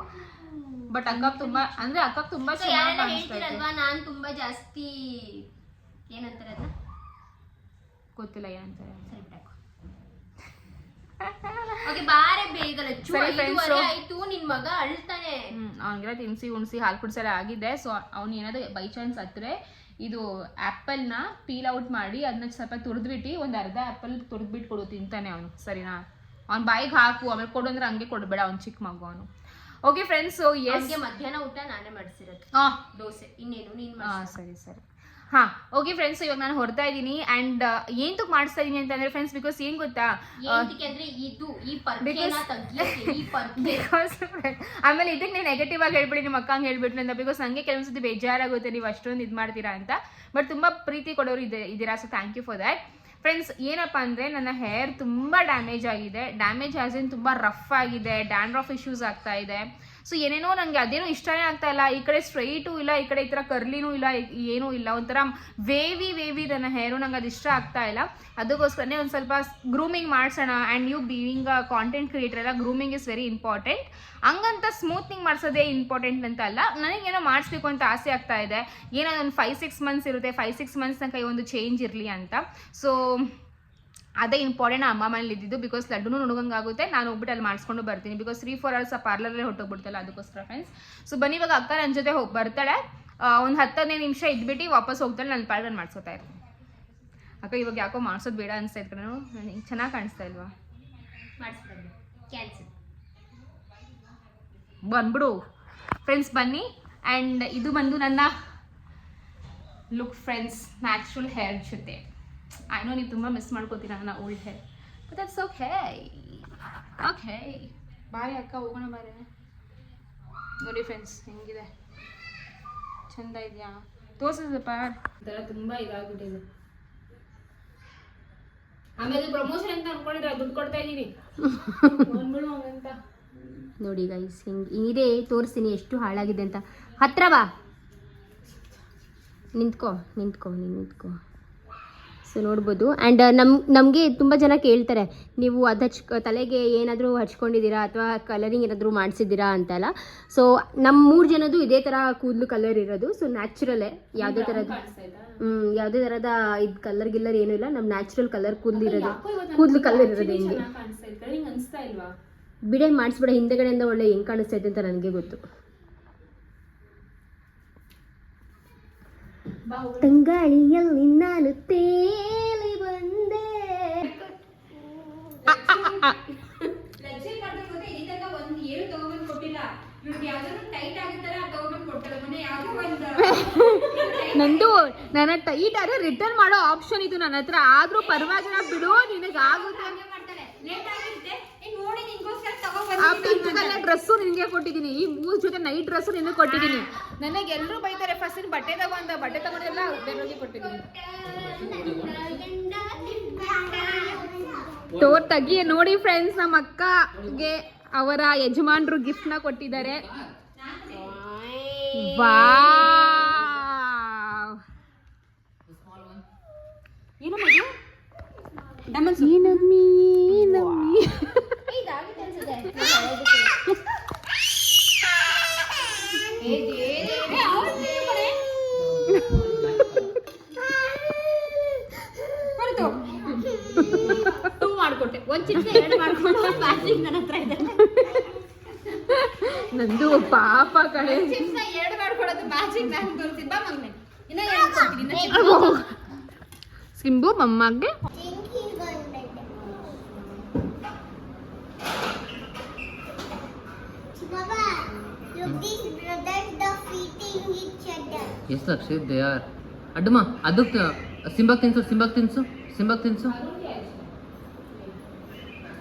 ಬಟ್ ಅಕ್ಕ ತುಂಬಾ ಅಂದ್ರೆ ಅಕ್ಕ ತುಂಬಾ ಹೇಳ್ತೀರಲ್ವಾ? ನಾನು ತುಂಬಾ ಜಾಸ್ತಿ ಏನಂತಾರೆ ಅದನ್ನ? ಗೊತ್ತಿಲ್ಲ ಏನಂತಾರೆ. ಸರಿ ಓಕೆ ಬಾರೆ ಬೇಗ ಲಚ್ಚು ಆಯ್ತು ನಿನ್ ಮಗ ಅಳ್ತಾನೆ. ಅವ್ನಿಗೆಲ್ಲ ತಿನ್ಸಿ ಉಣ್ಸಿ ಹಾಲು ಕುಡಿಸಲ್ಲ ಆಗಿದೆ. ಸೊ ಅವ್ನು ಏನಾದ್ರು ಬೈ ಚಾನ್ಸ್ ಹತ್ತಿರ ಇದು ಆ್ಯಪಲ್ನ ಪೀಲ್ ಔಟ್ ಮಾಡಿ ಅದನ್ನ ಸ್ವಲ್ಪ ತುರಿದ್ಬಿಟ್ಟು ಒಂದು ಅರ್ಧ ಆ್ಯಪಲ್ ತುರಿದ್ಬಿಟ್ಟು ಕೊಡು ತಿಂತಾನೆ ಅವನು ಸರಿನಾ? ಅವ್ನು ಬಾಯಿಗೆ ಹಾಕು ಆಮೇಲೆ ಕೊಡು ಅಂದ್ರೆ ಹಂಗೆ ಕೊಡಬೇಡ ಅವ್ನು ಚಿಕ್ಕ ಮಗು ಅವನು. ಓಕೆ ಫ್ರೆಂಡ್ಸ್ ಎಸ್ಗೆ ಮಧ್ಯಾಹ್ನ ಊಟ ನಾನೇ ಮಾಡಿಸಿರೋದು. ಹಾಂ ದೋಸೆ ಇನ್ನೇನು ನೀನು ಹಾ ಸರಿ ಸರಿ. ಹಾ ಓಕೆ ಫ್ರೆಂಡ್ಸ್ ಇವಾಗ ನಾನು ಹೊರತಾ ಇದ್ದೀನಿ. ಏನ್ ತುಕ್ ಮಾಡಿಸ್ತಾ ಇದ್ದೀನಿ ಅಂತಂದ್ರೆ ಫ್ರೆಂಡ್ಸ್ ಬಿಕಾಸ್ ಏನ್ ಗೊತ್ತಾ? ಏನಕ್ಕೆ ಅಂದ್ರೆ ಇದು ಈ ಪರ್ಕೆನ Because- ಈ ಪರ್ಕೆ ಬಿಕಾಸ್ ಆಮೇಲೆ ಇದಕ್ಕೆ ನೀವು ನೆಗೆಟಿವ್ ಆಗಿ ಹೇಳ್ಬಿಡಿ ನಿಮ್ಮ ಅಕ್ಕಂಗೆ ಹೇಳ್ಬಿಟ್ರಿ ಅಂತ. ಬಿಕಾಸ್ ನಂಗೆ ಕೆಲವೊಂದ್ಸತಿ ಬೇಜಾರಾಗುತ್ತೆ ನೀವು ಅಷ್ಟೊಂದು ಇದು ಮಾಡ್ತೀರಾ ಅಂತ. ಬಟ್ ತುಂಬಾ ಪ್ರೀತಿ ಕೊಡೋರು ಇದೆ ಇದ್ದೀರಾ so thank you for that friends ಏನಪ್ಪ ಅಂದರೆ ನನ್ನ ಹೇರ್ ತುಂಬ ಡ್ಯಾಮೇಜ್ ಆಗಿದೆ. ಡ್ಯಾಮೇಜ್ ಆಸ್ ಇನ್ ತುಂಬ ರಫ್ ಆಗಿದೆ ಡ್ಯಾಂಡ್ರಫ್ ಇಶ್ಯೂಸ್ ಆಗ್ತಾ ಇದೆ. ಸೊ ಏನೇನೋ ನನಗೆ ಅದೇನೋ ಇಷ್ಟನೇ ಆಗ್ತಾ ಇಲ್ಲ. ಈ ಕಡೆ ಸ್ಟ್ರೈಟು ಇಲ್ಲ, ಈ ಕಡೆ ಈ ಥರ ಕರ್ಲಿನೂ ಇಲ್ಲ ಏನೂ ಇಲ್ಲ. ಒಂಥರ ವೇವಿ ವೇವಿ ನನ್ನ ಹೇರು ನಂಗೆ ಅದು ಇಷ್ಟ ಆಗ್ತಾ ಇಲ್ಲ. ಅದಕ್ಕೋಸ್ಕರನೇ ಒಂದು ಸ್ವಲ್ಪ ಗ್ರೂಮಿಂಗ್ ಮಾಡಿಸೋಣ. ಆ್ಯಂಡ್ ನೀವು ಬೀಯಿಂಗ್ ಕಾಂಟೆಂಟ್ ಕ್ರಿಯೇಟರ್ ಎಲ್ಲ ಗ್ರೂಮಿಂಗ್ ಇಸ್ ವೆರಿ ಇಂಪಾರ್ಟೆಂಟ್ ಹಂಗಂತ ಸ್ಮೂತ್ನಿಂಗ್ ಮಾಡಿಸೋದೇ ಇಂಪಾರ್ಟೆಂಟ್ ಅಂತ ಅಲ್ಲ. ನನಗೇನೋ ಮಾಡಿಸ್ಬೇಕು ಅಂತ ಆಸೆ ಆಗ್ತಾ ಇದೆ. ಏನೋ ಒಂದು ಫೈವ್ ಸಿಕ್ಸ್ ಮಂತ್ಸ್ ಇರುತ್ತೆ. ಫೈವ್ ಸಿಕ್ಸ್ ಮಂತ್ಸ್ ತನಕ ಈ ಒಂದು ಚೇಂಜ್ ಇರಲಿ ಅಂತ. ಸೊ ಅದೇ ಇಂಪಾರ್ಟೆಂಟ್ ಅಮ್ಮ ಮನೇಲಿ ಇದ್ದಿದ್ದು ಬಿಕಾಸ್ ಲಡ್ಡುನು ನುಣಗಂಗಾಗುತ್ತೆ. ನಾನು ಹೋಗ್ಬಿಟ್ಟು ಅಲ್ಲಿ ಮಾಡಿಸ್ಕೊಂಡು ಬರ್ತೀನಿ. ಬಿಕಾಸ್ ತ್ರೀ ಫೋರ್ ಅವರ್ಸ್ ಆ ಪಾರ್ಲರಲ್ಲೇ ಹೊಟ್ಟೋಗ್ಬಿಡ್ತಲ್ಲ ಅದಕ್ಕೋಸ್ಕರ ಫ್ರೆಂಡ್ಸ್ ಸೊ ಬನ್ನಿ ಇವಾಗ ಅಕ್ಕ ನನ್ನ ಜೊತೆ ಹೋಗಿ ಬರ್ತಾಳೆ. ಒಂದು ಹತ್ತು ಹದಿನೈದು ನಿಮಿಷ ಇದ್ಬಿಟ್ಟು ವಾಪಸ್ ಹೋಗ್ತಾಳೆ. ನನ್ನ ಪಾರ್ಲರ್ ಮಾಡಿಸ್ಕೊತಾ ಇರ್ತೀನಿ. ಅಕ್ಕ ಇವಾಗ ಯಾಕೋ ಮಾಡಿಸೋದು ಬೇಡ ಅನಿಸ್ತಾ ಇತ್ತು ನಾನು ನನಗೆ ಚೆನ್ನಾಗಿ ಕಾಣಿಸ್ತಾ ಇಲ್ವಾ? ಬಂದ್ಬಿಡು. ಫ್ರೆಂಡ್ಸ್ ಬನ್ನಿ. ಆ್ಯಂಡ್ ಇದು ಬಂದು ನನ್ನ ಲುಕ್ ಫ್ರೆಂಡ್ಸ್ ನ್ಯಾಚುರಲ್ ಹೇರ್ ಜೊತೆ. ಐನೋ ನೀವು ತುಂಬ ಮಿಸ್ ಮಾಡ್ಕೋತೀರ ನನ್ನ old hair but that's okay okay ಬಾರಿ ಅಕ್ಕ ಹೋಗೋಣ ಬಾರಿ. ನೋಡಿ ಫ್ರೆಂಡ್ಸ್ ಹೆಂಗಿದೆ? ಚಂದ ಇದೆಯಾ? ತೋರಿಸಪ್ಪ ಇದೆಲ್ಲ ತುಂಬ ಇದಾಗ್ಬಿಟ್ಟಿದೆ. ಆಮೇಲೆ ಪ್ರಮೋಷನ್ ಅಂತ ಅನ್ಕೊಂಡಿದ್ರೆ ದುಡ್ಡು ಕೊಡ್ತಾ ಇದ್ದೀನಿ ಹಂಗಂತ. ನೋಡಿ ಗೈಸ್ ಹಿಂಗೆ ಇದೇ ತೋರಿಸ್ತೀನಿ ಎಷ್ಟು ಹಾಳಾಗಿದೆ ಅಂತ. ಹತ್ರ ಬಾ. ನಿಂತ್ಕೋ ನಿಂತ್ಕೋ ನೀನು ನಿಂತ್ಕೋ. ಸೊ ನೋಡ್ಬೋದು. ಆ್ಯಂಡ್ ನಮ್ ನಮಗೆ ತುಂಬ ಜನ ಕೇಳ್ತಾರೆ ನೀವು ಅದು ಹಚ್ ತಲೆಗೆ ಏನಾದರೂ ಹಚ್ಕೊಂಡಿದ್ದೀರಾ ಅಥವಾ ಕಲರಿಂಗ್ ಏನಾದರೂ ಮಾಡಿಸಿದ್ದೀರಾ ಅಂತೆಲ್ಲ. ಸೊ ನಮ್ಮ ಮೂರು ಜನದ್ದು ಇದೇ ಥರ ಕೂದಲು ಕಲರ್ ಇರೋದು. ಸೊ ನ್ಯಾಚುರಲೇ ಯಾವುದೇ ಥರದ ಹ್ಞೂ ಯಾವುದೇ ಥರದ ಇದು ಕಲರ್ ಗಿಲ್ಲರ್ ಏನೂ ಇಲ್ಲ. ನಮ್ಮ ನ್ಯಾಚುರಲ್ ಕಲರ್ ಕೂದಲು ಇರೋದು. ಕೂದಲು ಕಲರ್ ಇರೋದು ಹಿಂಗೆ. ಬಿಡೆ ಮಾಡಿಸ್ಬಿಡ ಹಿಂದೆಗಡೆಯಿಂದ ಒಳ್ಳೆ ಹೆಂಗೆ ಕಾಣಿಸ್ತೈತೆ ಅಂತ ನನಗೆ ಗೊತ್ತು. ತಂಗಾಳಿಯಲ್ಲಿ ನಾನು ತೇಲಿ ಬಂದೆ. ನಂದು ನನ್ನ ಟೈಟ್ ಆದ್ರೆ ರಿಟರ್ನ್ ಮಾಡೋ ಆಪ್ಷನ್ ಇದು ನನ್ನ ಹತ್ರ. ಆದ್ರೂ ಪರವಾಗಿಲ್ಲ ಬಿಡು ನಿನಗಾಗುತ್ತೆ. ಆ ಪಿಂಕ್ ಕಲರ್ ಡ್ರೆಸ್ಸು ನಿನಗೆ ಕೊಟ್ಟಿದ್ದೀನಿ. ಈ ಮೂರ್ ಜೊತೆ ನೈಟ್ ಡ್ರೆಸ್ಸು ನಿನಗೆ ಕೊಟ್ಟಿದ್ದೀನಿ. ನನಗೆ ಎಲ್ಲರೂ ಬೈತಾರೆ ಫಸ್ಟ್ ನೀನು ಬಟ್ಟೆ ತಗೊಂಡ ಬಟ್ಟೆ ತಗೊಂಡೆಲ್ಲ ಬೇರೆಯವ್ರಿಗೆ ಕೊಟ್ಟಿದ್ದೀನಿ. ಟೋರ್ ತೆಗಿ ನೋಡಿ ಫ್ರೆಂಡ್ಸ್ ನಮ್ಮ ಅಕ್ಕಗೆ ಅವರ ಯಜಮಾನ್ರು ಗಿಫ್ಟ್ನ ಕೊಟ್ಟಿದ್ದಾರೆ. ವಾವ್. ಏನಮ್ಮಿ ಏನಮ್ಮಿ ಮಾಡ್ಕೊಟ್ಟೆ ಒಂದ್ ಚಿಕ್ಕ ಎರಡು ಮಾಡ್ಕೊಂಡು ಇದೆ ನಂದು ಪಾಪ ಕಡೆ ಎರಡು ಮಾಡ್ಕೊಡೋದು ಮ್ಯಾಜಿಕ್ ನಾನು ಇನ್ನ ಸಿಂಬು ಮಮ್ಮಗೆ ಎಷ್ಟು ಅಕ್ಷಿತ್ ದೇ ಆರ್ ಅಡ್ಡಮ್ಮ ಅದಕ್ಕೆ ಸಿಂಬಕ್ ತಿನ್ಸು ಸಿಂಬಕ್ ತಿನ್ಸು ಸಿಂಬಕ್ ತಿನ್ಸು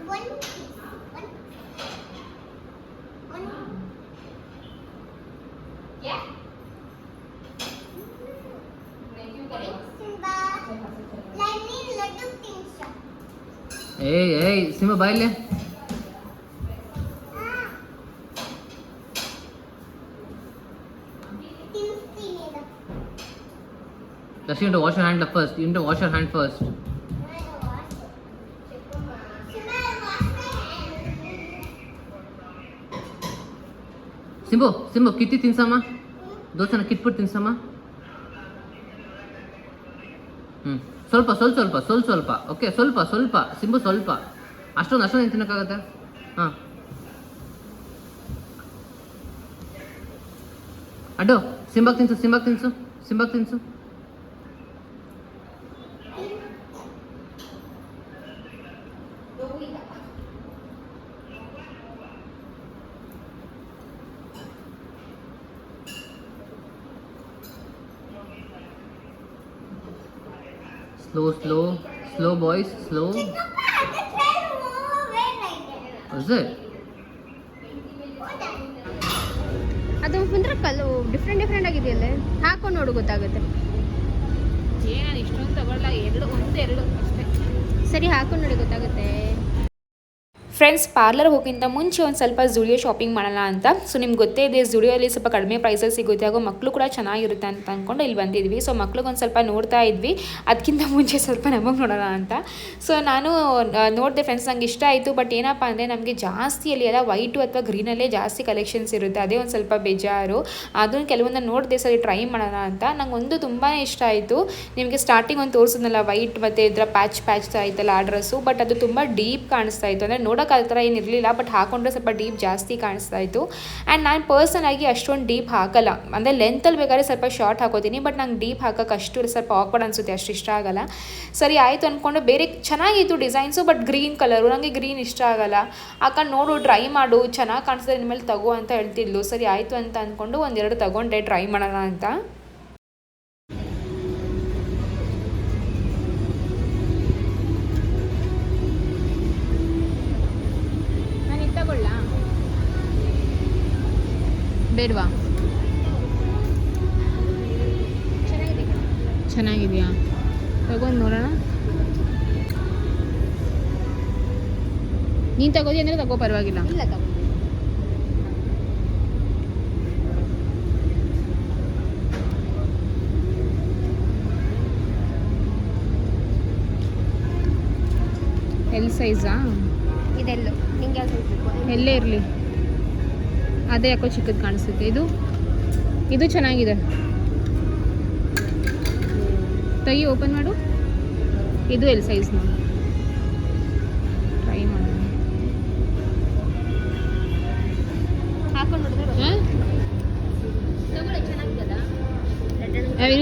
One piece. One. One. Simba. Let me little things. ಏಯ್ ಏಯ್ ಸಿಂಬ ಬಾಯ್ಲೆ Just you need to wash your hand up first. You need to wash your hand first. Simba, wash my hand. Simbu Simbu ಕಿತ್ತಿ ತಿನ್ಸಮ್ಮ ದೋಸೆನ ಕಿತ್ಬಿಟ್ಟು ತಿನ್ಸಮ್ಮ ಹ್ಞೂ ಸ್ವಲ್ಪ ಸ್ವಲ್ಪ ಸ್ವಲ್ಪ ಸ್ವಲ್ಪ ಸ್ವಲ್ಪ ಓಕೆ ಸ್ವಲ್ಪ ಸ್ವಲ್ಪ ಸಿಂಬು ಸ್ವಲ್ಪ ಅಷ್ಟೊಂದು ಅಷ್ಟೊಂದು ಏನು ತಿನ್ನೋಕ್ಕಾಗತ್ತೆ ಹಾಂ ಅಡ್ಡು ಸಿಂಬಕ್ ತಿನ್ಸು ಸಿಂಬಕ್ ತಿನ್ಸು ಸಿಂಬಕ್ ತಿನ್ಸು ಇಸ್ slow? Is it? ಅದು ಅಂದ್ರೆ ಕಲ್ಲು ಡಿಫ್ರೆಂಟ್ ಡಿಫ್ರೆಂಟ್ ಆಗಿದೆಯಲ್ಲ? ಹಾಕೊಂಡು ನೋಡು ಗೊತ್ತಾಗುತ್ತೆ. ಏನು ಇಷ್ಟೊಂದು ತಗೊಳ್ಳ. ಎರಡು ಒಂದು ಎರಡು ಅಷ್ಟೇ. ಸರಿ ಹಾಕೊಂಡು ನೋಡಿ ಗೊತ್ತಾಗುತ್ತೆ. ಫ್ರೆಂಡ್ಸ್ ಪಾರ್ಲರ್ ಹೋಗಿಂತ ಮುಂಚೆ ಒಂದು ಸ್ವಲ್ಪ ಜುಡಿಯೋ ಶಾಪಿಂಗ್ ಮಾಡೋಣ ಅಂತ. ಸೊ ನಿಮ್ಗೆ ಗೊತ್ತೇ ಇದೆ ಜುಡಿಯೋಲಿ ಸ್ವಲ್ಪ ಕಡಿಮೆ ಪ್ರೈಸಲ್ಲಿ ಸಿಗುತ್ತೆ. ಹಾಗೂ ಮಕ್ಕಳು ಕೂಡ ಚೆನ್ನಾಗಿರುತ್ತೆ ಅಂತ ಅಂದ್ಕೊಂಡು ಇಲ್ಲಿ ಬಂದಿದ್ವಿ. ಸೊ ಮಕ್ಳಿಗೆ ಒಂದು ಸ್ವಲ್ಪ ನೋಡ್ತಾ ಇದ್ವಿ. ಅದಕ್ಕಿಂತ ಮುಂಚೆ ಸ್ವಲ್ಪ ನಮಗೆ ನೋಡೋಣ ಅಂತ. ಸೊ ನಾನು ನೋಡಿದೆ ಫ್ರೆಂಡ್ಸ್ ನಂಗೆ ಇಷ್ಟ ಆಯಿತು. ಬಟ್ ಏನಪ್ಪ ಅಂದರೆ ನಮಗೆ ಜಾಸ್ತಿ ಅಲ್ಲಿ ಎಲ್ಲ ವೈಟು ಅಥವಾ ಗ್ರೀನಲ್ಲೇ ಜಾಸ್ತಿ ಕಲೆಕ್ಷನ್ಸ್ ಇರುತ್ತೆ. ಅದೇ ಒಂದು ಸ್ವಲ್ಪ ಬೇಜಾರು. ಅದನ್ನು ಕೆಲವೊಂದು ನೋಡಿದೆ, ಸರಿ ಟ್ರೈ ಮಾಡೋಣ ಅಂತ. ನಂಗೆ ಒಂದು ತುಂಬಾ ಇಷ್ಟ ಆಯಿತು. ನಿಮಗೆ ಸ್ಟಾರ್ಟಿಂಗ್ ಒಂದು ತೋರಿಸಿದ್ನಲ್ಲ ವೈಟ್ ಮತ್ತು ಇದರ ಪ್ಯಾಚ್ ಪ್ಯಾಚ್ ಆಯ್ತಲ್ಲ ಆ ಡ್ರೆಸ್ಸು ಬಟ್ ಅದು ತುಂಬ ಡೀಪ್ ಕಾಣಿಸ್ತಾ ಇತ್ತು. ಅಂದರೆ ನೋಡೋಕೆ ಆ ಥರ ಏನಿರಲಿಲ್ಲ ಬಟ್ ಹಾಕೊಂಡ್ರೆ ಸ್ವಲ್ಪ ಡೀಪ್ ಜಾಸ್ತಿ ಕಾಣಿಸ್ತಾ ಇತ್ತು. ಆ್ಯಂಡ್ ನಾನು ಪರ್ಸನ್ ಆಗಿ ಅಷ್ಟೊಂದು ಡೀಪ್ ಹಾಕಲ್ಲ. ಅಂದರೆ ಲೆಂತಲ್ಲಿ ಬೇಕಾದ್ರೆ ಸ್ವಲ್ಪ ಶಾರ್ಟ್ ಹಾಕೋತೀನಿ ಬಟ್ ನಂಗೆ ಡೀಪ್ ಹಾಕೋಕೆ ಅಷ್ಟು ಸ್ವಲ್ಪ ಆಕ್ವರ್ಡ್ ಅನಿಸುತ್ತೆ, ಅಷ್ಟು ಇಷ್ಟ ಆಗಲ್ಲ. ಸರಿ, ಆಯಿತು ಅಂದ್ಕೊಂಡು ಬೇರೆ ಚೆನ್ನಾಗಿತ್ತು ಡಿಸೈನ್ಸು ಬಟ್ ಗ್ರೀನ್ ಕಲರು ನನಗೆ ಗ್ರೀನ್ ಇಷ್ಟ ಆಗಲ್ಲ. ಹಾಕೊಂಡು ನೋಡು ಟ್ರೈ ಮಾಡು. ಚೆನ್ನಾಗಿ ಕಾಣಿಸ್ತದೆ ನಿಮ್ಮಲ್ಲಿ ತಗೋ ಅಂತ ಹೇಳ್ತಿದ್ಲು. ಸರಿ, ಆಯಿತು ಅಂತ ಅಂದ್ಕೊಂಡು ಒಂದೆರಡು ತಗೊಂಡೆ ಟ್ರೈ ಮಾಡೋಣ ಅಂತ. ಬೇಡವಾ ಚೆನ್ನಾಗಿದೆ ಚೆನ್ನಾಗಿದೆಯಾ? ತಗೊಂಡು ನೋಡೋಣ. ನೀನು ತಗೋದಿ ಅಂದರೆ ತಗೋ ಪರವಾಗಿಲ್ಲ. ಇಲ್ಲ ತಗೋ. ಎಲ್ ಸೈಜಾ ಇದೆಲ್ಲೋ. ನಿಂಗೆ ಯಾವ್ದು ಎಲ್ಲೇ ಇರಲಿ. ಅದೇ ಯಾಕೋ ಚಿಕ್ಕದು ಕಾಣಿಸುತ್ತೆ. ಇದು ಇದು ಚೆನ್ನಾಗಿದೆ. ತೈ ಓಪನ್ ಮಾಡು. ಇದು ಎಲ್ ಸೈಜ್ ನೋಡಿ ಟ್ರೈ ಮಾಡೋಣ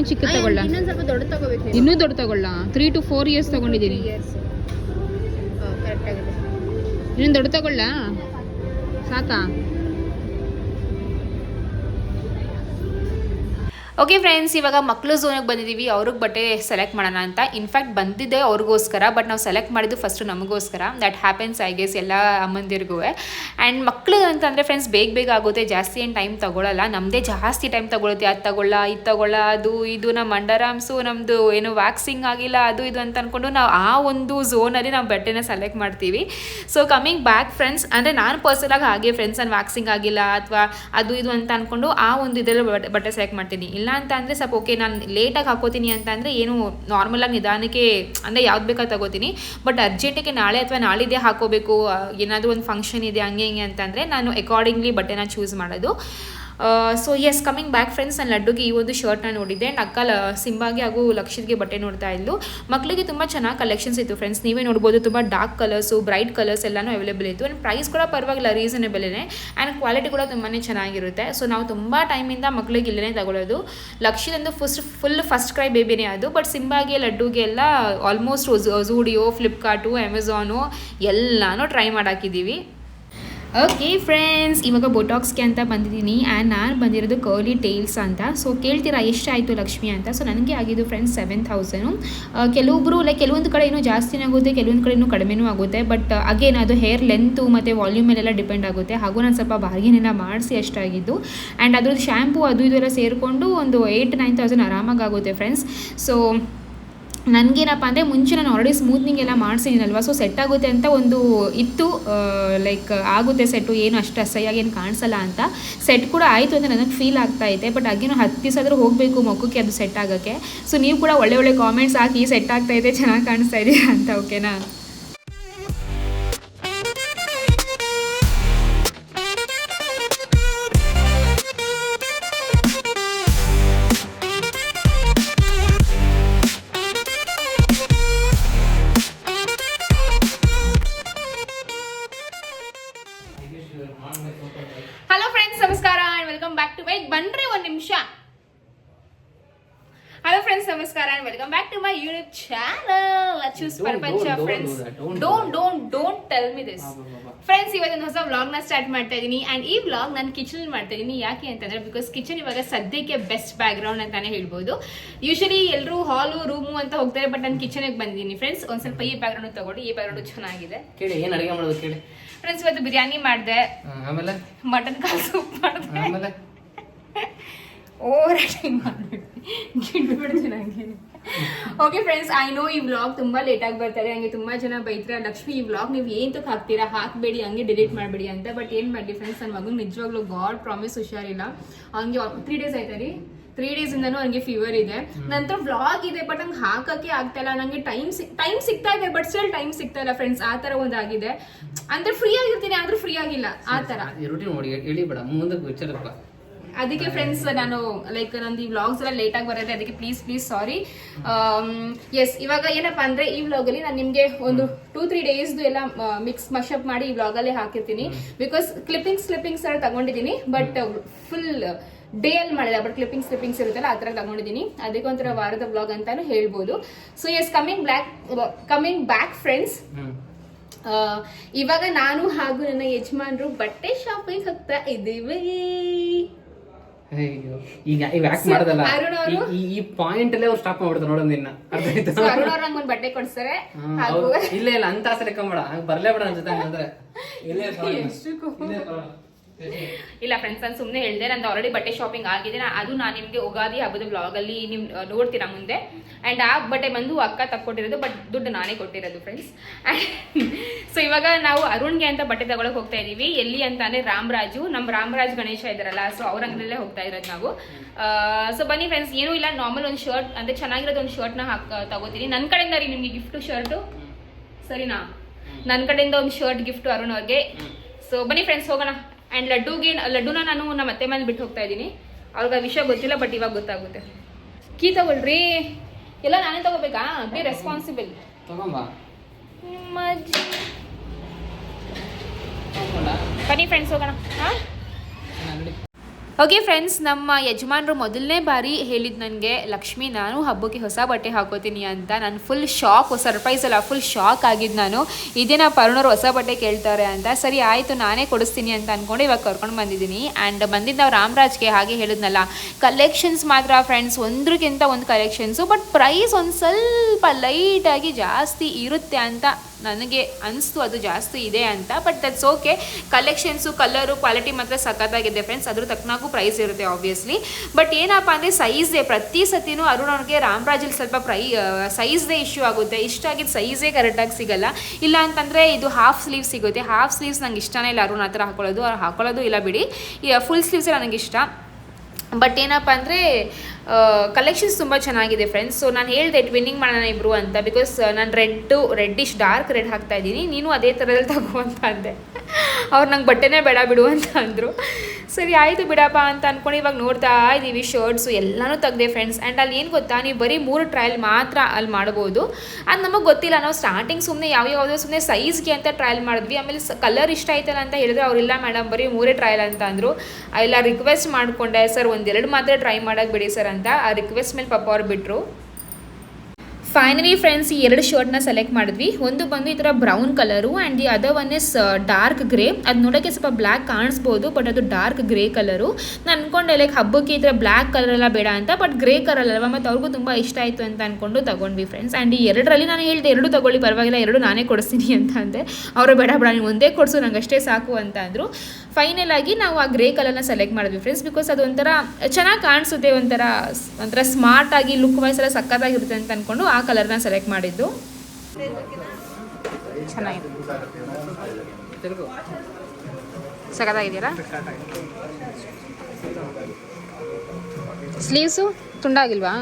ಚಿಕ್ಕ ಇನ್ನೂ ತಗೊಳ್ಳ. ಇನ್ನೂ ದೊಡ್ಡ ತಗೊಳ್ಳ. ತ್ರೀ ಟು ಫೋರ್ ಇಯರ್ಸ್ ತಗೊಂಡಿದ್ದೀನಿ. ಇನ್ನೊಂದು ದೊಡ್ಡ ತಗೊಳ್ಳ. ಸಾಕಾ? ಓಕೆ ಫ್ರೆಂಡ್ಸ್ ಇವಾಗ ಮಕ್ಕಳು ಝೋನಿಗೆ ಬಂದಿದ್ದೀವಿ ಅವ್ರಿಗೆ ಬಟ್ಟೆ ಸೆಲೆಕ್ಟ್ ಮಾಡೋಣ ಅಂತ. ಇನ್ಫ್ಯಾಕ್ಟ್ ಬಂದಿದ್ದೆ ಅವ್ರಿಗೋಸ್ಕರ ಬಟ್ ನಾವು ಸೆಲೆಕ್ಟ್ ಮಾಡಿದ್ದು ಫಸ್ಟು ನಮಗೋಸ್ಕರ. ದಟ್ ಹ್ಯಾಪನ್ಸ್ ಐ ಗೆಸ್ ಎಲ್ಲ ಅಮ್ಮಂದಿರಿಗೂ. ಆ್ಯಂಡ್ ಮಕ್ಕಳು ಅಂತಂದರೆ ಫ್ರೆಂಡ್ಸ್ ಬೇಗ ಬೇಗ ಆಗುತ್ತೆ. ಜಾಸ್ತಿ ಏನು ಟೈಮ್ ತೊಗೊಳ್ಳಲ್ಲ ನಮ್ಮದೇ ಜಾಸ್ತಿ ಟೈಮ್ ತೊಗೊಳುತ್ತೆ. ಅದು ತಗೊಳ್ಳ, ಇದು ತಗೊಳ್ಳ, ಅದು ಇದು ನಮ್ಮ ಅಂಡರಾಮ್ಸು ನಮ್ಮದು ಏನು ವ್ಯಾಕ್ಸಿಂಗ್ ಆಗಿಲ್ಲ, ಅದು ಇದು ಅಂತ ಅಂದ್ಕೊಂಡು ನಾವು ಆ ಒಂದು ಝೋನಲ್ಲಿ ನಾವು ಬಟ್ಟೆನ ಸೆಲೆಕ್ಟ್ ಮಾಡ್ತೀವಿ. ಸೊ ಕಮಿಂಗ್ ಬ್ಯಾಕ್ ಫ್ರೆಂಡ್ಸ್ ಅಂದರೆ ನಾನು ಪರ್ಸನಲಾಗಿ ಹಾಗೆ ಫ್ರೆಂಡ್ಸ್ ನಾನು ವ್ಯಾಕ್ಸಿಂಗ್ ಆಗಿಲ್ಲ, ಅಥವಾ ಅದು ಇದು ಅಂತ ಅಂದ್ಕೊಂಡು ಆ ಒಂದು ಇದರಲ್ಲಿ ಬಟ್ಟೆ ಸೆಲೆಕ್ಟ್ ಮಾಡ್ತೀನಿ. ಇಲ್ಲ ಅಂತ ಅಂದರೆ ಸ್ವಲ್ಪ ಓಕೆ, ನಾನು ಲೇಟಾಗಿ ಹಾಕೋತೀನಿ ಅಂತ ಅಂದರೆ ಏನು ನಾರ್ಮಲಾಗಿ ನಿಧಾನಕ್ಕೆ, ಅಂದರೆ ಯಾವ್ದು ಬೇಕಾ ತಗೋತೀನಿ. ಬಟ್ ಅರ್ಜೆಂಟಿಗೆ ನಾಳೆ ಅಥವಾ ನಾಳಿದ್ದೇ ಹಾಕೋಬೇಕು ಏನಾದರೂ ಒಂದು ಫಂಕ್ಷನ್ ಇದೆ, ಹಂಗೆ, ಹಿಂಗೆ ಅಂತಂದರೆ ನಾನು ಅಕಾರ್ಡಿಂಗ್ಲಿ ಬಟ್ಟೆನ ಚೂಸ್ ಮಾಡೋದು. So as coming back friends ನಾನು ಲಡ್ಡುಗೆ ಈ ಒಂದು ಶರ್ಟ್ನ ನೋಡಿದ್ದೆ. ಆ್ಯಂಡ್ ಅಕ್ಕ ಸಿಂಬಾಗೆ ಹಾಗೂ ಲಕ್ಷಿದ್ಗೆ ಬಟ್ಟೆ ನೋಡ್ತಾ ಇದ್ಲು. ಮಕ್ಕಳಿಗೆ ತುಂಬ ಚೆನ್ನಾಗಿ ಕಲೆಕ್ಷನ್ಸ್ ಇತ್ತು ಫ್ರೆಂಡ್ಸ್ ನೀವೇ ನೋಡ್ಬೋದು, ತುಂಬ ಡಾರ್ಕ್ ಕಲರ್ಸು ಬ್ರೈಟ್ ಕಲರ್ಸ್ ಎಲ್ಲನೂ ಅವೈಲೇಬಲ್ ಇತ್ತು. ಆ್ಯಂಡ್ ಪ್ರೈಸ್ ಕೂಡ ಪರವಾಗಿಲ್ಲ ರೀಸನೇಬಲೇನೆ ಆ್ಯಂಡ್ ಕ್ವಾಲಿಟಿ ಕೂಡ ತುಂಬಾ ಚೆನ್ನಾಗಿರುತ್ತೆ. ಸೊ ನಾವು ತುಂಬ ಟೈಮಿಂದ ಮಕ್ಕಳಿಗೆ ಇಲ್ಲೇ ತಗೊಳ್ಳೋದು ಲಕ್ಷಿದಂದು ಫಸ್ಟ್ ಫುಲ್ ಫಸ್ಟ್ ಕ್ರೈ ಬೇಬಿನೇ ಅದು. ಬಟ್ ಸಿಂಬಾಗೆ, ಲಡ್ಡುಗೆ ಎಲ್ಲ ಆಲ್ಮೋಸ್ಟ್ ಝೂಡಿಯೋ ಫ್ಲಿಪ್ಕಾರ್ಟು ಅಮೆಝಾನು ಎಲ್ಲನೂ ಟ್ರೈ ಮಾಡಾಕಿದ್ದೀವಿ. ಓಕೆ ಫ್ರೆಂಡ್ಸ್ ಇವಾಗ ಬೊಟಾಕ್ಸ್ಗೆ ಅಂತ ಬಂದಿದ್ದೀನಿ ಆ್ಯಂಡ್ ನಾನು ಬಂದಿರೋದು ಕರ್ಲಿ ಟೇಲ್ಸ್ ಅಂತ. ಸೊ ಕೇಳ್ತೀರಾ ಎಷ್ಟಾಯಿತು ಲಕ್ಷ್ಮಿ ಅಂತ? ಸೊ ನನಗೆ ಆಗಿದ್ದು ಫ್ರೆಂಡ್ಸ್ ಸೆವೆನ್ ಥೌಸಂಡು ಕೆಲವೊಬ್ಬರು ಲೈಕ್ ಕೆಲವೊಂದು ಕಡೆ ಇನ್ನೂ ಜಾಸ್ತಿನೇ ಆಗುತ್ತೆ, ಕೆಲವೊಂದು ಕಡೆ ಇನ್ನೂ ಕಡಿಮೆನೂ ಆಗುತ್ತೆ ಬಟ್ ಅಗೇನ್ ಅದು ಹೇರ್ ಲೆಂತು ಮತ್ತು ವಾಲ್ಯೂಮ್ ಮೇಲೆಲ್ಲ ಡಿಪೆಂಡ್ ಆಗುತ್ತೆ. ಹಾಗೂ ನಾನು ಸ್ವಲ್ಪ ಬಾರ್ಗಿನೆಲ್ಲ ಮಾಡಿಸಿ ಎಷ್ಟಾಗಿದ್ದು ಆ್ಯಂಡ್ ಅದ್ರದ್ದು ಶ್ಯಾಂಪು ಅದು ಇದು ಎಲ್ಲ ಸೇರಿಕೊಂಡು ಒಂದು ಏಯ್ಟ್ ನೈನ್ ಥೌಸಂಡ್ ಆರಾಮಾಗಿ ಆಗುತ್ತೆ ಫ್ರೆಂಡ್ಸ್ ಸೊ ನನಗೇನಪ್ಪ ಅಂದರೆ ಮುಂಚೆ ನಾನು ಆಲ್ರೆಡಿ ಸ್ಮೂತ್ನಿಂಗ್ ಎಲ್ಲ ಮಾಡಿಸಿದ್ದೀನಲ್ವ ಸೊ ಸೆಟ್ ಆಗುತ್ತೆ ಅಂತ ಒಂದು ಇತ್ತು. ಲೈಕ್ ಆಗುತ್ತೆ ಸೆಟ್ಟು ಏನು ಅಷ್ಟು ಅಸಹ್ಯಾಗಿ ಏನು ಕಾಣಿಸಲ್ಲ ಅಂತ. ಸೆಟ್ ಕೂಡ ಆಯಿತು ಅಂತ ನನಗೆ ಫೀಲ್ ಆಗ್ತಾ ಇದೆ. ಬಟ್ ಅಗೇನು ಹತ್ತು ದಿವಸ ಆದರೂ ಹೋಗಬೇಕು ಮಗುಕ್ಕೆ ಅದು ಸೆಟ್ ಆಗೋಕ್ಕೆ. ಸೊ ನೀವು ಕೂಡ ಒಳ್ಳೆ ಒಳ್ಳೆ ಕಾಮೆಂಟ್ಸ್ ಹಾಕಿ ಸೆಟ್ ಆಗ್ತಾ ಇದೆ. ಚೆನ್ನಾಗಿ ಕಾಣಿಸ್ತಾ ಇದೆ ಅಂತ ಓಕೆನಾ ಪ್ರಪಂಚ friends don't. Don't don't tell me this friends ಇವತ್ತೊಂದು ಹೊಸ ವ್ಲಾಗ್ನ ಸ್ಟಾರ್ಟ್ ಮಾಡ್ತಾ ಇದ್ದೀನಿ ಆ್ಯಂಡ್ ಈ ವ್ಲಾಗ್ ನಾನು ಕಿಚನ್ ಮಾಡ್ತಾ ಇದ್ದೀನಿ ಯಾಕೆ ಅಂತಂದ್ರೆ ಬಿಕಾಸ್ ಕಿಚನ್ ಇವಾಗ ಸದ್ಯಕ್ಕೆ ಬೆಸ್ಟ್ ಬ್ಯಾಕ್ಗ್ರೌಂಡ್ ಅಂತಾನೆ ಹೇಳ್ಬೋದು. ಯೂಶಲಿ ಎಲ್ಲರೂ ಹಾಲು ರೂಮು ಅಂತ ಹೋಗ್ತಾರೆ ಬಟ್ ನಾನು ಕಿಚನ್ಗೆ ಬಂದಿದ್ದೀನಿ. ಫ್ರೆಂಡ್ಸ್ ಒಂದು ಸ್ವಲ್ಪ ಈ ಬ್ಯಾಕ್ಗ್ರೌಂಡ್ ತಗೊಂಡು ಈ ಬ್ಯಾಕ್ಗ್ರೌಂಡ್ ಚೆನ್ನಾಗಿದೆ. ಕೇಳಿ ಏನು ಅಡುಗೆ ಮಾಡೋದು ಕೇಳಿ. ಫ್ರೆಂಡ್ಸ್ ಇವತ್ತು ಬಿರಿಯಾನಿ ಮಾಡಿದೆ. ಆಮೇಲೆ? ಮಟನ್ ಕಾಲ್ ಸೂಪ್ ಮಾಡಿದೆ. ಆಮೇಲೆ? ಓವರ್ ಆಕ್ಟಿಂಗ್ ಮಾಡ್ಬಿಡ್ತೀನಿ ನಂಗೆ. ಓಕೆ ಫ್ರೆಂಡ್ಸ್ ಐ ನೋ ಈ ವ್ಲಾಗ್ ತುಂಬಾ ಲೇಟ್ ಆಗಿ ಬರ್ತಾರೆ ಹಂಗೆ ತುಂಬಾ ಜನ ಬೈತಾರೆ ಲಕ್ಷ್ಮಿ ಈ ವ್ಲಾಗ್ ನೀವು ಏನ್ ತಕ್ಕ ಹಾಕ್ತೀರಾ? ಹಾಕ್ಬೇಡಿ ಹಂಗೆ ಡಿಲೀಟ್ ಮಾಡಬೇಡಿ ಅಂತ. ಬಟ್ ಏನ್ ಮಾಡಿ ಫ್ರೆಂಡ್ಸ್ ನನ್ನ ಮಗು ನಿಜವಾಗ್ಲೂ ಗಾಡ್ ಪ್ರಾಮಿಸ್ ಹುಷಾರಿಲ್ಲ. ಹಂಗೆ ತ್ರೀ ಡೇಸ್ ಆಯ್ತಾ ರೀ? ತ್ರೀ ಡೇಸ್ ಇಂದನೂ ಹಂಗೆ ಫೀವರ್ ಇದೆ. ನಂತರ ವ್ಲಾಗ್ ಇದೆ ಬಟ್ ಹಂಗೆ ಹಾಕಕ್ಕೆ ಆಗ್ತಾ ಇಲ್ಲ. ನಂಗೆ ಟೈಮ್ ಟೈಮ್ ಸಿಗ್ತಾ ಇದೆ ಬಟ್ ಸ್ಟಿಲ್ ಟೈಮ್ ಸಿಗ್ತಾ ಇಲ್ಲ ಫ್ರೆಂಡ್ಸ್ ಆ ತರ ಒಂದಾಗಿದೆ ಅಂದ್ರೆ ಫ್ರೀ ಆಗಿರ್ತೀನಿ ಆದ್ರೂ ಫ್ರೀ ಆಗಿಲ್ಲ. ಆ ತರ ಅದಕ್ಕೆ ಫ್ರೆಂಡ್ಸ್ ನಾನು ಲೈಕ್ ನಂದು ಈ ವ್ಲಾಗ್ಸ್ ಎಲ್ಲ ಲೇಟ್ ಆಗಿ ಬರೋದೆ ಅದಕ್ಕೆ ಪ್ಲೀಸ್ ಪ್ಲೀಸ್ ಸಾರಿ ಎಸ್ ಇವಾಗ ಏನಪ್ಪ ಅಂದ್ರೆ ಈ ವ್ಲಾಗ್ ಅಲ್ಲಿ ನಾನು ನಿಮಗೆ ಒಂದು ಟೂ ತ್ರೀ ಡೇಸ್ ಎಲ್ಲ ಮಿಕ್ಸ್ ಮಶಪ್ ಮಾಡಿ ಈ ಅಲ್ಲಿ ಹಾಕಿರ್ತೀನಿ. ಬಿಕಾಸ್ ಕ್ಲಿಪ್ಪಿಂಗ್ಸ್ ಕ್ಲಿಪ್ಪಿಂಗ್ಸ್ ಎಲ್ಲ ತಗೊಂಡಿದ್ದೀನಿ ಬಟ್ ಫುಲ್ ಡೇ ಅಲ್ಲಿ ಮಾಡಿಲ್ಲ ಬಟ್ ಕ್ಲಿಪ್ಪಿಂಗ್ ಸ್ಲಿಪ್ಪಿಂಗ್ಸ್ ಇರುತ್ತಲ್ಲ, ಆ ಥರ ತಗೊಂಡಿದ್ದೀನಿ. ಅದಕ್ಕೆ ಒಂಥರ ವಾರದ ವ್ಲಾಗ್ ಅಂತಾನು ಹೇಳ್ಬೋದು. So as coming black coming back friends ಇವಾಗ ನಾನು ಹಾಗೂ ನನ್ನ ಯಜಮಾನ್ರು ಬಟ್ಟೆ ಶಾಪಿಂಗ್ ಹೋಗ್ತಾ ಇದ್ದೀವಿ. ಅಯ್ಯೋ ಈಗ ಇವ್ ಯಾಕೆ So, ಮಾಡೋದಲ್ಲ. ಅರುಣ್ ಅವ್ರು- ಈ- ಈ- ಪಾಯಿಂಟ್ ಅಲ್ಲೇ ಅವ್ರು ಸ್ಟಾಪ್ ಮಾಡ್ಬಿಡ್ತಾರೆ ನೋಡೋದು ನಿನ್ನ ಅರ್ಥ ಆಯ್ತಾ? ಸೊ ಅರುಣ್ ಅವ್ರು ನಂಗೊಂದು ಬಟ್ಟೆ ಕೊಡ್ತಾರೆ ಹ್ಮ್, ಹಾಗೂ ಅವ್ರು- ಇಲ್ಲ ಇಲ್ಲ ಅಂತ ಆಸೆ ಲೆಕ್ಕಬೇಡ ಹಂಗ ಬರ್ಲೇ ಬೇಡ ಅನ್ಸುತ್ತೆ ಹಂಗಂದ್ರೆ ಇಲ್ಲೇ ಪರವಾಗಿಲ್ಲ. ಎಷ್ಟು ಇಲ್ಲೇ ಪರವಾಗಿಲ್ಲ. ಇಲ್ಲ ಫ್ರೆಂಡ್ಸ್ ನಾನು ಸುಮ್ಮನೆ ಹೇಳಿದೆ ನಂದು ಆಲ್ರೆಡಿ ಬಟ್ಟೆ ಶಾಪಿಂಗ್ ಆಗಿದೆ. ಅದು ನಾನು ನಿಮಗೆ ಉಗಾದಿ ಹಬ್ಬದ ಬ್ಲಾಗ್ ಅಲ್ಲಿ ನಿಮ್ ನೋಡ್ತೀರಾ ಮುಂದೆ. ಅಂಡ್ ಆ ಬಟ್ಟೆ ಬಂದು ಅಕ್ಕ ತಕ್ಕೊಟ್ಟಿರೋದು ಬಟ್ ದುಡ್ಡು ನಾನೇ ಕೊಟ್ಟಿರೋದು ಫ್ರೆಂಡ್ಸ್ ಸೊ ಇವಾಗ ನಾವು ಅರುಣ್ಗೆ ಅಂತ ಬಟ್ಟೆ ತಗೊಳಕ್ ಹೋಗ್ತಾ ಇದೀವಿ. ಎಲ್ಲಿ ಅಂತ ಅಂದ್ರೆ ರಾಮರಾಜು. ನಮ್ಮ ರಾಮರಾಜ್ ಗಣೇಶ ಇದ್ದಾರಲ್ಲ ಸೊ ಅವ್ರ ಅಂಗಡಿಯಲ್ಲೇ ಹೋಗ್ತಾ ಇರೋದು ನಾವು. ಸೊ ಬನ್ನಿ ಫ್ರೆಂಡ್ಸ್ ಏನೂ ಇಲ್ಲ ನಾರ್ಮಲ್ ಒಂದು ಶರ್ಟ್ ಅಂದ್ರೆ ಚೆನ್ನಾಗಿರೋದು ಒಂದು ಶರ್ಟ್ನ ಹಾಕ್ ತಗೋತೀನಿ. ನನ್ನ ಕಡೆಯಿಂದ ರೀ ನಿಮಗೆ ಗಿಫ್ಟ್ ಶರ್ಟು ಸರಿನಾ? ನನ್ನ ಕಡೆಯಿಂದ ಒಂದು ಶರ್ಟ್ ಗಿಫ್ಟ್ ಅರುಣ್ ಅವ್ರಿಗೆ. ಸೊ ಬನ್ನಿ ಫ್ರೆಂಡ್ಸ್ ಹೋಗೋಣ. ಆ್ಯಂಡ್ ಲಡ್ಡುಗೆ ಲಡ್ಡುನ ನಾನು ನಮ್ಮ ಅತ್ತೆ ಮೇಲೆ ಬಿಟ್ಟು ಹೋಗ್ತಾ ಇದ್ದೀನಿ. ಅವ್ರಿಗೆ ಆ ವಿಷಯ ಗೊತ್ತಿಲ್ಲ ಬಟ್ ಇವಾಗ ಗೊತ್ತಾಗುತ್ತೆ. ಕೀ ತಗೊಳ್ರಿ ಎಲ್ಲ ನಾನೇ ತಗೋಬೇಕಾ? ಬಿ ರೆಸ್ಪಾನ್ಸಿಬಲ್ ಬನ್ನಿ ಫ್ರೆಂಡ್ಸ್ ಹೋಗೋಣ. ಹಾಂ? ಓಕೆ ಫ್ರೆಂಡ್ಸ್ ನಮ್ಮ ಯಜಮಾನರು ಮೊದಲನೇ ಬಾರಿ ಹೇಳಿದ್ದು ನನಗೆ ಲಕ್ಷ್ಮಿ, ನಾನು ಹಬ್ಬಕ್ಕೆ ಹೊಸ ಬಟ್ಟೆ ಹಾಕೋತೀನಿ ಅಂತ. ನಾನು ಫುಲ್ ಶಾಕ್ ಸರ್ಪ್ರೈಸ್ ಅಲ್ಲ ಫುಲ್ ಶಾಕ್ ಆಗಿದ್ದು ನಾನು. ಇದೇನಾ ಪರುಣರು ಹೊಸ ಬಟ್ಟೆ ಕೇಳ್ತಾರೆ ಅಂತ, ಸರಿ, ಆಯಿತು, ನಾನೇ ಕೊಡಿಸ್ತೀನಿ ಅಂತ ಅಂದ್ಕೊಂಡು ಇವಾಗ ಕರ್ಕೊಂಡು ಬಂದಿದ್ದೀನಿ. ಆ್ಯಂಡ್ ಬಂದಿದ್ದು ನಾವು ರಾಮರಾಜ್ಗೆ ಹಾಗೆ ಹೇಳಿದ್ನಲ್ಲ ಕಲೆಕ್ಷನ್ಸ್ ಮಾತ್ರ ಫ್ರೆಂಡ್ಸ್ ಒಂದ್ರಕ್ಕಿಂತ ಒಂದು ಕಲೆಕ್ಷನ್ಸು ಬಟ್ ಪ್ರೈಸ್ ಒಂದು ಸ್ವಲ್ಪ ಲೈಟಾಗಿ ಜಾಸ್ತಿ ಇರುತ್ತೆ ಅಂತ ನನಗೆ ಅನಿಸ್ತು, ಅದು ಜಾಸ್ತಿ ಇದೆ ಅಂತ but that's okay collections colour quality ಮಾತ್ರ ಸಖತ್ತಾಗಿದೆ ಫ್ರೆಂಡ್ಸ್ ಅದ್ರ ತಕ್ಕನಾಗೂ ಪ್ರೈಸ್ ಇರುತ್ತೆ ಆಬ್ವಿಯಸ್ಲಿ ಬಟ್ ಏನಪ್ಪ ಅಂದರೆ ಸೈಜೇ ಪ್ರತಿ ಸತಿನೂ ಅರುಣ್ ಅವ್ರಿಗೆ ರಾಮರಾಜಲ್ಲಿ ಸ್ವಲ್ಪ ಪ್ರೈ ಸೈಜ್ದೇ ಇಶ್ಯೂ ಆಗುತ್ತೆ. ಇಷ್ಟ ಆಗಿದ್ದು ಸೈಜೇ ಕರೆಕ್ಟಾಗಿ ಸಿಗಲ್ಲ. ಇಲ್ಲ ಅಂತಂದರೆ, ಇದು ಹಾಫ್ ಸ್ಲೀವ್ ಸಿಗುತ್ತೆ. ಹಾಫ್ ಸ್ಲೀವ್ಸ್ ನಂಗೆ ಇಷ್ಟನೇ ಇಲ್ಲ ಅರುಣ್ ಆ ಥರ ಹಾಕೊಳ್ಳೋದು. ಅವ್ರು ಹಾಕೊಳ್ಳೋದು ಇಲ್ಲ ಬಿಡಿ. ಫುಲ್ ಸ್ಲೀವ್ಸೇ ನನಗೆ ಇಷ್ಟ. ಬಟ್ ಏನಪ್ಪ ಅಂದರೆ ಕಲೆಕ್ಷನ್ಸ್ ತುಂಬ ಚೆನ್ನಾಗಿದೆ ಫ್ರೆಂಡ್ಸ್ ಸೊ ನಾನು ಹೇಳಿದೆ ಟ್ವಿನ್ನಿಂಗ್ ಮಾಡೋಣ ಇಬ್ಬರು ಅಂತ. ಬಿಕಾಸ್ ನಾನು ರೆಡ್ಡು ರೆಡ್ಡಿಶ್ ಡಾರ್ಕ್ ರೆಡ್ ಹಾಕ್ತಾ ಇದ್ದೀನಿ. ನೀನು ಅದೇ ಥರದಲ್ಲಿ ತಗೋ ಅಂತ ಅಂದೆ. ಅವ್ರು ನಂಗೆ ಬಟ್ಟೆನೇ ಬೇಡ ಬಿಡು ಅಂತ ಅಂದರು. ಸರಿ, ಆಯಿತು ಬಿಡಪ್ಪ ಅಂತ ಅಂದ್ಕೊಂಡು ಇವಾಗ ನೋಡ್ತಾ ಇದ್ದೀವಿ ಶರ್ಟ್ಸು ಎಲ್ಲನೂ ತೆಗ್ದೆ ಫ್ರೆಂಡ್ಸ್ ಆ್ಯಂಡ್ ಅಲ್ಲಿ ಏನು ಗೊತ್ತಾ, ನೀವು ಬರೀ ಮೂರು ಟ್ರಯಲ್ ಮಾತ್ರ ಅಲ್ಲಿ ಮಾಡ್ಬೋದು. ಅದು ನಮಗೆ ಗೊತ್ತಿಲ್ಲ, ನಾವು ಸ್ಟಾರ್ಟಿಂಗ್ ಸುಮ್ಮನೆ ಯಾವ ಯಾವುದೋ ಸುಮ್ಮನೆ ಸೈಜ್ಗೆ ಅಂತ ಟ್ರಯಲ್ ಮಾಡಿದ್ವಿ. ಆಮೇಲೆ ಕಲರ್ ಇಷ್ಟ ಆಯ್ತಲ್ಲ ಅಂತ ಹೇಳಿದ್ರೆ ಅವರಿಲ್ಲ ಮೇಡಮ್ ಬರೀ ಮೂರೇ ಟ್ರಯಲ್ ಅಂತ ಅಂದರು. ಎಲ್ಲ ರಿಕ್ವೆಸ್ಟ್ ಮಾಡಿಕೊಂಡೆ. ಸರ್, ಒಂದೆರಡು ಮಾತ್ರ ಟ್ರೈ ಮಾಡೋಕ್ಕೆ ಬಿಡಿ ಸರ್ ಅಂತ ಆ ರಿಕ್ವೆಸ್ಟ್ ಮೇಲೆ ಪಾಪ ಅವ್ರು ಬಿಟ್ಟರು ಫೈನಲಿ ಫ್ರೆಂಡ್ಸ್ ಈ ಎರಡು ಶರ್ಟ್ನ ಸೆಲೆಕ್ಟ್ ಮಾಡಿದ್ವಿ. ಒಂದು ಬಂದು ಈ ಥರ brown colour and the other one is dark grey ಅದು ನೋಡೋಕ್ಕೆ ಸ್ವಲ್ಪ ಬ್ಲ್ಯಾಕ್ ಕಾಣಿಸ್ಬೋದು ಬಟ್ ಅದು ಡಾರ್ಕ್ ಗ್ರೇ ಕಲರು ನಾನು ಅನ್ಕೊಂಡೆ ಲೈಕ್ ಹಬ್ಬಕ್ಕೆ ಈ ಥರ ಬ್ಲ್ಯಾಕ್ ಕಲರ್ ಎಲ್ಲ ಬೇಡ ಅಂತ ಬಟ್ ಗ್ರೇ ಕಲರ್ ಅಲ್ವಾ? ಮತ್ತು ಅವ್ರಿಗೂ ತುಂಬ ಇಷ್ಟ ಆಯಿತು ಅಂತ ಅಂದ್ಕೊಂಡು ತಗೊಂಡ್ವಿ ಫ್ರೆಂಡ್ಸ್ ಆ್ಯಂಡ್ ಈ ಎರಡರಲ್ಲಿ ನಾನು ಹೇಳಿದೆ, ಎರಡು ತಗೊಳ್ಳಿ, ಪರವಾಗಿಲ್ಲ, ಎರಡು ನಾನೇ ಕೊಡಿಸ್ತೀನಿ ಅಂತ ಅಂದೆ. ಅವರು ಬೇಡ ಬೇಡ, ನೀವು ಒಂದೇ ಕೊಡಿಸು ನಂಗೆ ಅಷ್ಟೇ ಸಾಕು ಅಂತ ಅಂದರು. ಫೈನಲ್ ಆಗಿ ನಾವು ಆ ಗ್ರೇ ಕಲರ್ನ ಸೆಲೆಕ್ಟ್ ಮಾಡಿದ್ವಿ ಫ್ರೆಂಡ್ಸ್ ಬಿಕಾಸ್ ಅದು ಒಂಥರ ಚೆನ್ನಾಗಿ ಕಾಣಿಸುತ್ತೆ ಒಂಥರ ಒಂಥರ ಸ್ಮಾರ್ಟ್ ಆಗಿ ಲುಕ್ ವೈಸ್ ಎಲ್ಲ ಸಕ್ಕತ್ತಾಗಿರುತ್ತೆ ಅಂತ ಅಂದ್ಕೊಂಡು ಆ ಕಲರ್ನ ಸೆಲೆಕ್ಟ್ ಮಾಡಿದ್ದು. ಚೆನ್ನಾಗಿದೆ. ತೆಲುಗು. ಸಖತ್ತಾಗಿದೆಯಲ್ಲ? ಸ್ಲೀವ್ಸು ತುಂಡಾಗಿಲ್ವಾ?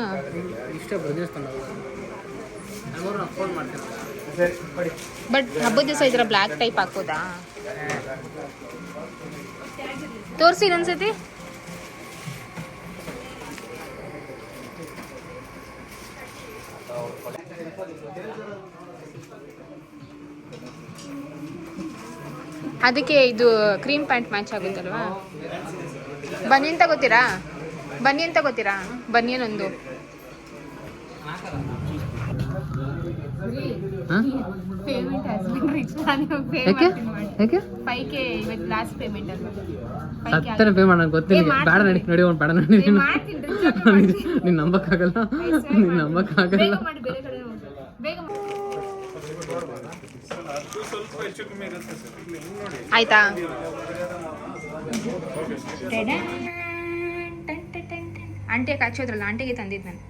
ಬಟ್ ಹಬ್ಬದ ದಿವಸ ಥರ ಬ್ಲ್ಯಾಕ್ ಟೈಪ್ ಹಾಕೋದಾ? ತೋರಿಸಿ ಇನ್ನೊಂದ್ಸತಿ. ಅದಕ್ಕೆ ಇದು ಕ್ರೀಮ್ ಪ್ಯಾಂಟ್ ಮ್ಯಾಚ್ ಆಗುತ್ತಲ್ವಾ? ಬನ್ನಿ ಅಂತ ಗೊತ್ತೀರಾ? ಬನ್ನಿ ಅಂತ ಗೊತ್ತೀರಾ? ಯಾಕೆ? ಯಾಕೆ? ಫೈವ್ ಕೆ ಇವತ್ತು ಲಾಸ್ಟ್ ಪೇಮೆಂಟ್ ಅಲ್ವಾ? ಸತ್ತನೆ ಪೇ ಮಾಡೋಣ ಗೊತ್ತಿಲ್ಲ ಬೇಡ ನಡಿ ನಡಿ ಒಂದು ಬೇಡ ನಡಿ ನೀನು. ನಂಬಕ್ಕಾಗಲ್ಲ. ನೀನು ನಂಬಕ್ಕಾಗಲ್ಲ. ಮಾಡಿ ಬೇರೆ ಕಡೆ ಹೋಗ್ಬೇಕು. ಬೇಗ ಮಾಡಿ. ಆಯ್ತಾ? ಅಂಟೆ ಕಾಚೋದ್ರಲ್ಲ ಆಂಟಿಗೆ ತಂದಿದ್ದು ನಾನು.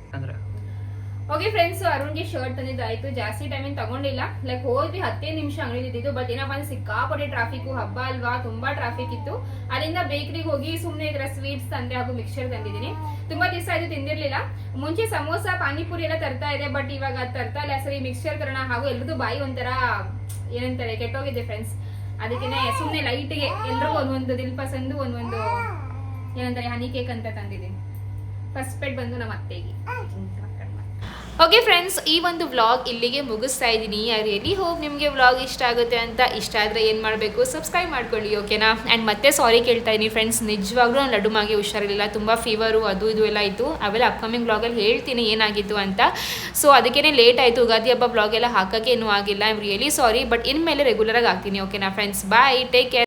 ಓಕೆ ಫ್ರೆಂಡ್ಸ್ ಅರುಣ್ಗೆ ಶರ್ಟ್ ತಂದಿದ್ದು ಆಯ್ತು. ಜಾಸ್ತಿ ಟೈಮ್ ಟೈಮಿಂಗ್ ತಗೊಂಡಿಲ್ಲ. ಲೈಕ್ ಹೋದ್ವಿ ಹತ್ತೇ ನಿಮಿಷ ಅಂಗಡಿ ಇದ್ದಿದ್ದು ಬಟ್ ಏನಪ್ಪ ಅಂದ್ರೆ ಸಿಕ್ಕಾಪಟ್ಟೆ ಟ್ರಾಫಿಕ್ ಹಬ್ಬ ಅಲ್ವಾ, ತುಂಬಾ ಟ್ರಾಫಿಕ್ ಇತ್ತು. ಅಲ್ಲಿಂದ ಬೇಕರಿಗೆ ಹೋಗಿ ಸುಮ್ಮನೆ ಇದರ ಸ್ವೀಟ್ಸ್ ತಂದೆ ಹಾಗೂ ಮಿಕ್ಸರ್ ತಂದಿದ್ದೀನಿ. ತುಂಬಾ ದಿವಸ ಆಯ್ತು ತಿಂದಿರ್ಲಿಲ್ಲ. ಮುಂಚೆ ಸಮೋಸ, ಪಾನಿಪುರಿ ಎಲ್ಲ ತರ್ತಾ ಇದೆ ಬಟ್ ಇವಾಗ ತರ್ತಾ ಇಲ್ಲ. ಸರಿ ಮಿಕ್ಸರ್ ತರೋಣ ಹಾಗೂ ಎಲ್ರದ್ದು ಬಾಯಿ ಒಂಥರ, ಏನಂತಾರೆ, ಕೆಟ್ಟೋಗಿದೆ ಫ್ರೆಂಡ್ಸ್ ಅದಕ್ಕೆ ಸುಮ್ಮನೆ ಲೈಟ್ಗೆ ಎಲ್ಲರೂ ಒಂದೊಂದು ದಿಲ್ ಪಸಂದು ಒಂದೊಂದು ಏನಂತಾರೆ ಹನಿ ಕೇಕ್ ಅಂತ ತಂದಿದ್ದೀನಿ. ಫಸ್ಟ್ ಪೇಟ್ ಬಂದು ನಮ್ಮ ಅತ್ತೆಗೆ. ಓಕೆ ಫ್ರೆಂಡ್ಸ್ ಈ ಒಂದು ವ್ಲಾಗ್ ಇಲ್ಲಿಗೆ ಮುಗಿಸ್ತಾ ಇದ್ದೀನಿ. ಐ ರಿಯಲಿ ಹೋಪ್ ನಿಮಗೆ ವ್ಲಾಗ್ ಇಷ್ಟ ಆಗುತ್ತೆ ಅಂತ ಇಷ್ಟ ಆದರೆ ಏನು ಮಾಡಬೇಕು? ಸಬ್ಸ್ಕ್ರೈಬ್ ಮಾಡ್ಕೊಳ್ಳಿ ಓಕೆನಾ ಆ್ಯಂಡ್ ಮತ್ತೆ ಸಾರಿ ಕೇಳ್ತಾ ಇದ್ದೀನಿ ಫ್ರೆಂಡ್ಸ್ ನಿಜವಾಗ್ಲೂ ನಾನು ಲಡ್ಡು ಮಾಗೆ ತುಂಬ ಫೀವರು ಅದು ಇದು ಎಲ್ಲ ಇತ್ತು. ಅವೆಲ್ಲ ಅಪ್ಕಮಿಂಗ್ ವ್ಲಾಗಲ್ಲಿ ಹೇಳ್ತೀನಿ ಏನಾಗಿತ್ತು ಅಂತ. ಸೊ ಅದಕ್ಕೇ ಲೇಟ್ ಆಯಿತು. ಉಗಾದಿ ಹಬ್ಬ ವ್ಲಾಗ್ ಎಲ್ಲ ಹಾಕೋಕ್ಕೆ ಏನೂ ಆಗಿಲ್ಲ. ಐ ರಿಯಲಿ ಸಾರಿ ಬಟ್ ಇನ್ಮೇಲೆ ರೆಗ್ಯುಲರಾಗಿ ಆಗ್ತೀನಿ ಓಕೆನಾ ಫ್ರೆಂಡ್ಸ್ ಬಾಯ್ ಟೇಕ್ ಕೇರ್